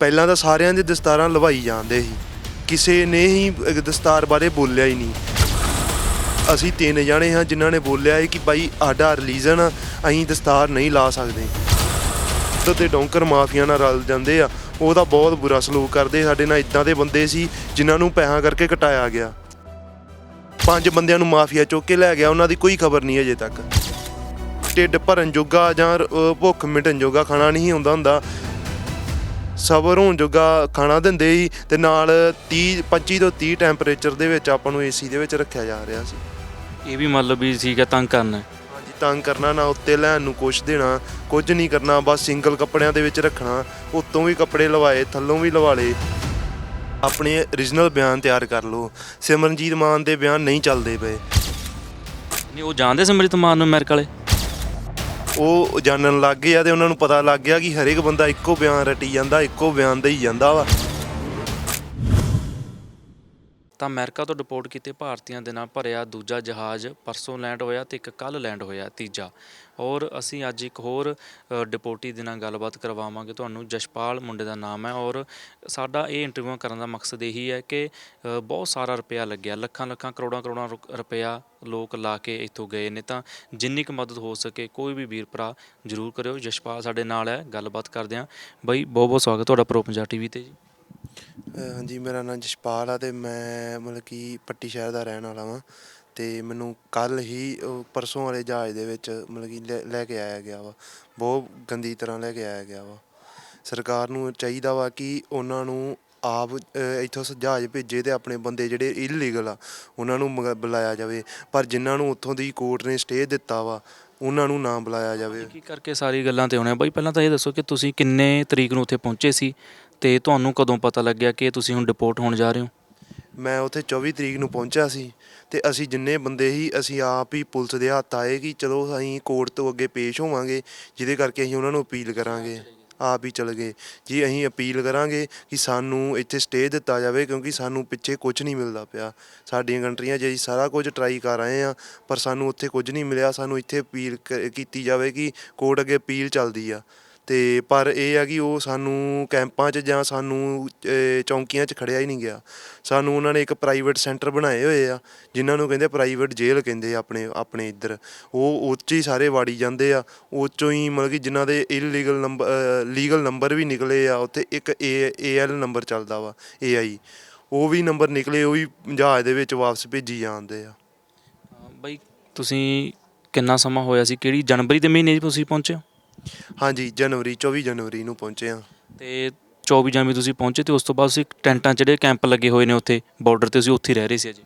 ਪਹਿਲਾਂ ਤਾਂ ਸਾਰਿਆਂ ਦੇ ਦਸਤਾਰਾਂ ਲਵਾਈ ਜਾਂਦੇ ਸੀ। ਕਿਸੇ ਨੇ ਹੀ ਦਸਤਾਰ ਬਾਰੇ ਬੋਲਿਆ ਹੀ ਨਹੀਂ। ਅਸੀਂ ਤਿੰਨ ਜਾਣੇ ਹਾਂ ਜਿਨ੍ਹਾਂ ਨੇ ਬੋਲਿਆ ਹੈ ਕਿ ਬਾਈ ਸਾਡਾ ਰਿਲੀਜਨ ਅਸੀਂ ਦਸਤਾਰ ਨਹੀਂ ਲਾ ਸਕਦੇ। ਤੇ ਡੌਂਕਰ ਮਾਫੀਆ ਨਾਲ ਰਲ ਜਾਂਦੇ ਆ। ਉਹ ਤਾਂ ਬਹੁਤ ਬੁਰਾ ਸਲੂਕ ਕਰਦੇ, ਸਾਡੇ ਨਾਲ ਇਦਾਂ ਦੇ ਬੰਦੇ ਸੀ ਜਿਨ੍ਹਾਂ ਨੂੰ ਪੈਸਾ ਕਰਕੇ ਕਟਾਇਆ ਗਿਆ। ਪੰਜ ਬੰਦਿਆਂ ਨੂੰ ਮਾਫੀਆ ਚੁੱਕ ਕੇ ਲੈ ਗਿਆ, ਉਹਨਾਂ ਦੀ ਕੋਈ ਖਬਰ ਨਹੀਂ ਅਜੇ ਤੱਕ। ਢਿੱਡ ਭਰਨ ਜੋਗਾ ਜਾਂ ਭੁੱਖ ਮਿਟਣ ਜੋਗਾ ਖਾਣਾ ਨਹੀਂ ਹੁੰਦਾ ਹੁੰਦਾ। ਸਬਰ ਹੋਣ ਜੋਗਾ ਖਾਣਾ ਦਿੰਦੇ ਸੀ ਤੇ ਨਾਲ 30 25 ਤੋਂ 30 ਟੈਂਪਰੇਚਰ ਦੇ ਵਿੱਚ ਆਪਾਂ ਨੂੰ ਏਸੀ ਦੇ ਵਿੱਚ ਰੱਖਿਆ ਜਾ ਰਿਹਾ ਸੀ। ਇਹ ਵੀ ਮਤਲਬ ਵੀ ਠੀਕ ਹੈ ਤੰਗ ਕਰਨਾ। ਹਾਂਜੀ ਤੰਗ ਕਰਨਾ ਨਾ ਉੱਤੇ ਲੈਣ ਨੂੰ ਕੁਛ ਦੇਣਾ ਕੁਝ ਨਹੀਂ ਕਰਨਾ ਬਸ ਸਿੰਗਲ ਕੱਪੜਿਆਂ ਦੇ ਵਿੱਚ ਰੱਖਣਾ ਉੱਤੋਂ ਵੀ ਕੱਪੜੇ ਲਵਾਏ ਥੱਲੋਂ ਵੀ ਲਵਾ ਲਏ। ਆਪਣੇ origignal ਬਿਆਨ ਤਿਆਰ ਕਰ ਲਓ। ਸਿਮਰਨਜੀਤ ਮਾਨ ਦੇ ਬਿਆਨ ਨਹੀਂ ਚੱਲਦੇ ਪਏ। ਨਹੀਂ ਉਹ ਜਾਣਦੇ ਸਮਰਿਤ ਮਾਨ ਨੂੰ ਅਮਰੀਕਾ ਵਾਲੇ? ਉਹ ਜਾਣਨ ਲੱਗ ਗਏ ਆ ਤੇ ਉਹਨਾਂ ਨੂੰ ਪਤਾ ਲੱਗ ਗਿਆ ਕਿ ਹਰੇਕ ਬੰਦਾ ਇੱਕੋ ਬਿਆਨ ਰਟੀ ਜਾਂਦਾ, ਇੱਕੋ ਬਿਆਨ ਦੇਈ ਜਾਂਦਾ ਵਾ। ਤਾਂ ਅਮਰੀਕਾ ਤੋਂ ਡਿਪੋਰਟ ਕੀਤੇ ਭਾਰਤੀਆਂ ਦੇ ਨਾਲ ਭਰਿਆ ਦੂਜਾ ਜਹਾਜ਼ ਪਰਸੋਂ ਲੈਂਡ ਹੋਇਆ ਤੇ ਇੱਕ ਕੱਲ ਲੈਂਡ ਹੋਇਆ ਤੀਜਾ। ਔਰ ਅਸੀਂ ਅੱਜ ਇੱਕ ਹੋਰ ਡਿਪੋਟੀ ਦੇ ਨਾਲ ਗੱਲਬਾਤ ਕਰਵਾਵਾਂਗੇ। ਤੁਹਾਨੂੰ ਜਸ਼ਪਾਲ ਮੁੰਡੇ ਦਾ ਨਾਮ ਹੈ ਔਰ ਸਾਡਾ ਇਹ ਇੰਟਰਵਿਊ ਕਰਨ ਦਾ ਮਕਸਦ ਇਹੀ ਹੈ ਕਿ ਬਹੁਤ ਸਾਰਾ ਰੁਪਇਆ ਲੱਗਿਆ। ਲੱਖਾਂ ਲੱਖਾਂ, ਕਰੋੜਾਂ ਕਰੋੜਾਂ ਰੁ- ਰੁਪਇਆ ਲੋਕ ਲਾ ਕੇ ਇੱਥੋਂ ਗਏ ਨੇ ਤਾਂ ਜਿੰਨੀ ਕੁ ਮਦਦ ਹੋ ਸਕੇ ਕੋਈ ਵੀ ਵੀਰ ਭਰਾ ਜ਼ਰੂਰ ਕਰਿਓ। ਜਸ਼ਪਾਲ ਸਾਡੇ ਨਾਲ ਹੈ, ਗੱਲਬਾਤ ਕਰਦੇ ਹਾਂ। ਬਈ, ਬਹੁਤ ਬਹੁਤ ਸਵਾਗਤ ਤੁਹਾਡਾ ਪ੍ਰੋ ਪੰਜਾਬ ਟੀਵੀ ਤੇ ਜੀ। ਹਾਂਜੀ, ਮੇਰਾ ਨਾਮ ਜਸ਼ਪਾਲ ਆ ਤੇ ਮੈਂ ਮਤਲਬ ਕਿ ਪੱਟੀ ਸ਼ਹਿਰ ਦਾ ਰਹਿਣ ਵਾਲਾ ਵਾਂ। ਤੇ ਮੈਨੂੰ ਕੱਲ ਹੀ ਉਹ ਪਰਸੋਂ ਵਾਲੇ ਜਹਾਜ਼ ਦੇ ਵਿੱਚ ਮਤਲਬ ਕਿ ਲੈ- ਲੈ ਕੇ ਆਇਆ ਗਿਆ ਵਾ। ਬਹੁਤ ਗੰਦੀ ਤਰ੍ਹਾਂ ਲੈ ਕੇ ਆਇਆ ਗਿਆ ਵਾ। ਸਰਕਾਰ ਨੂੰ ਚਾਹੀਦਾ ਵਾ ਕਿ ਉਹਨਾਂ ਨੂੰ ਆਪ ਅਹ, ਇੱਥੋਂ ਸ- ਜਹਾਜ਼ ਭੇਜੇ ਤੇ ਆਪਣੇ ਬੰਦੇ ਜਿਹੜੇ ਇਲੀਗਲ ਆ ਉਹਨਾਂ ਨੂੰ ਮੰਗਾ- ਬੁਲਾਇਆ ਜਾਵੇ। ਪਰ ਜਿਨ੍ਹਾਂ ਨੂੰ ਉੱਥੋਂ ਦੀ ਕੋਰਟ ਨੇ ਸਟੇ ਦਿੱਤਾ ਵਾ ਉਹਨਾਂ ਨੂੰ ਨਾ ਬੁਲਾਇਆ ਜਾਵੇ। ਕੀ ਕਰਕੇ ਸਾਰੀ ਗੱਲਾਂ ਤੇ ਆਉਣੇ? ਬਾਈ ਪਹਿਲਾਂ ਤਾਂ ਇਹ ਦੱਸੋ ਕਿ ਤੁਸੀਂ ਕਿੰਨੇ ਤਰੀਕ ਨੂੰ ਉੱਥੇ ਪਹੁੰਚੇ ਸੀ ਤੇ ਤੁਹਾਨੂੰ ਕਦੋਂ ਪਤਾ ਲੱਗਿਆ ਕਿ ਤੁਸੀਂ ਹੁਣ ਡਿਪੋਰਟ ਹੋਣ ਜਾ ਰਹੇ ਹੋ? ਮੈਂ ਉੱਥੇ 24 ਤਰੀਕ ਨੂੰ ਪਹੁੰਚਿਆ ਸੀ ਤੇ ਅਸੀਂ ਜਿੰਨੇ ਬੰਦੇ ਸੀ ਅਸੀਂ ਆਪ ਹੀ ਪੁਲਿਸ ਦੇ ਹੱਥ ਆਏ ਕਿ ਚਲੋ ਅਸੀਂ ਕੋਰਟ ਤੋਂ ਅੱਗੇ ਪੇਸ਼ ਹੋਵਾਂਗੇ, ਜਿਹਦੇ ਕਰਕੇ ਅਸੀਂ ਉਹਨਾਂ ਨੂੰ ਅਪੀਲ ਕਰਾਂਗੇ। ਆਪ ਹੀ ਚਲ ਗਏ। ਜੀ, ਅਸੀਂ ਅਪੀਲ ਕਰਾਂਗੇ ਕਿ ਸਾਨੂੰ ਇੱਥੇ ਸਟੇ ਦਿੱਤਾ ਜਾਵੇ ਕਿਉਂਕਿ ਸਾਨੂੰ ਪਿੱਛੇ ਕੁਝ ਨਹੀਂ ਮਿਲਦਾ ਪਿਆ। ਸਾਡੀਆਂ ਕੰਟਰੀਆਂ 'ਚ ਅਸੀਂ ਸਾਰਾ ਕੁਝ ਟਰਾਈ ਕਰ ਆਏ ਆ ਪਰ ਸਾਨੂੰ ਉੱਥੇ ਕੁਝ ਨਹੀਂ ਮਿਲਿਆ। ਸਾਨੂੰ ਇੱਥੇ ਅਪੀਲ ਕ- ਕੀਤੀ ਜਾਵੇ ਕਿ ਕੋਰਟ ਅੱਗੇ ਅਪੀਲ ਚੱਲਦੀ ਆ। ਤੇ ਪਰ ਇਹ ਆ ਕਿ ਉਹ ਸਾਨੂੰ ਕੈਂਪਾਂ 'ਚ ਜਾਂ ਸਾਨੂੰ ਅਹ, ਚੌਂਕੀਆਂ 'ਚ ਖੜਿਆ ਹੀ ਨਹੀਂ ਗਿਆ। ਸਾਨੂੰ ਉਹਨਾਂ ਨੇ ਇੱਕ ਪ੍ਰਾਈਵੇਟ ਸੈਂਟਰ ਬਣਾਏ ਹੋਏ ਆ ਜਿਨ੍ਹਾਂ ਨੂੰ ਕਹਿੰਦੇ ਪ੍ਰਾਈਵੇਟ ਜੇਲ੍ਹ ਕਹਿੰਦੇ ਆ ਆਪਣੇ ਆਪਣੇ ਇੱਧਰ। ਉਹ ਉਹ 'ਚ ਹੀ ਸਾਰੇ ਵਾੜੀ ਜਾਂਦੇ ਆ ਉਹ 'ਚੋਂ ਹੀ ਮਤਲਬ ਕਿ ਜਿਨ੍ਹਾਂ ਦੇ ਇਲੀਗਲ ਨੰਬਰ ਲੀਗਲ ਨੰਬਰ ਵੀ ਨਿਕਲੇ ਆ ਉੱਥੇ ਇੱਕ ਏ ਏਐਲ ਨੰਬਰ ਚੱਲਦਾ ਵਾ ਏਆਈ ਉਹ ਵੀ ਨੰਬਰ ਨਿਕਲੇ ਉਹ ਵੀ ਜਹਾਜ਼ ਦੇ ਵਿੱਚ ਵਾਪਸ ਭੇਜੀ ਜਾਂਦੇ ਆ। ਅਹ ਬਾਈ ਤੁਸੀਂ ਕਿੰਨਾ ਸਮਾਂ ਹੋਇਆ ਸੀ? ਕਿਹੜੀ ਜਨਵਰੀ ਦੇ ਮਹੀਨੇ 'ਚ ਤੁਸੀਂ ਪਹੁੰਚੇ ਹੋ? ਹਾਂਜੀ ਜਨਵਰੀ 24 ਜਨਵਰੀ ਨੂੰ ਪਹੁੰਚੇ ਆ ਤੇ 24 ਜਨਵਰੀ ਤੁਸੀਂ ਪਹੁੰਚੇ ਤੇ ਉਸ ਤੋਂ ਬਾਅਦ ਤੁਸੀਂ ਟੈਂਟਾਂ 'ਚ ਜਿਹੜੇ ਕੈਂਪ ਲੱਗੇ ਹੋਏ ਨੇ ਉੱਥੇ ਬਾਰਡਰ ਤੇ ਤੁਸੀਂ ਉੱਥੇ ਹੀ ਰਹਿ ਰਹੇ ਸੀ ਅਜੇ?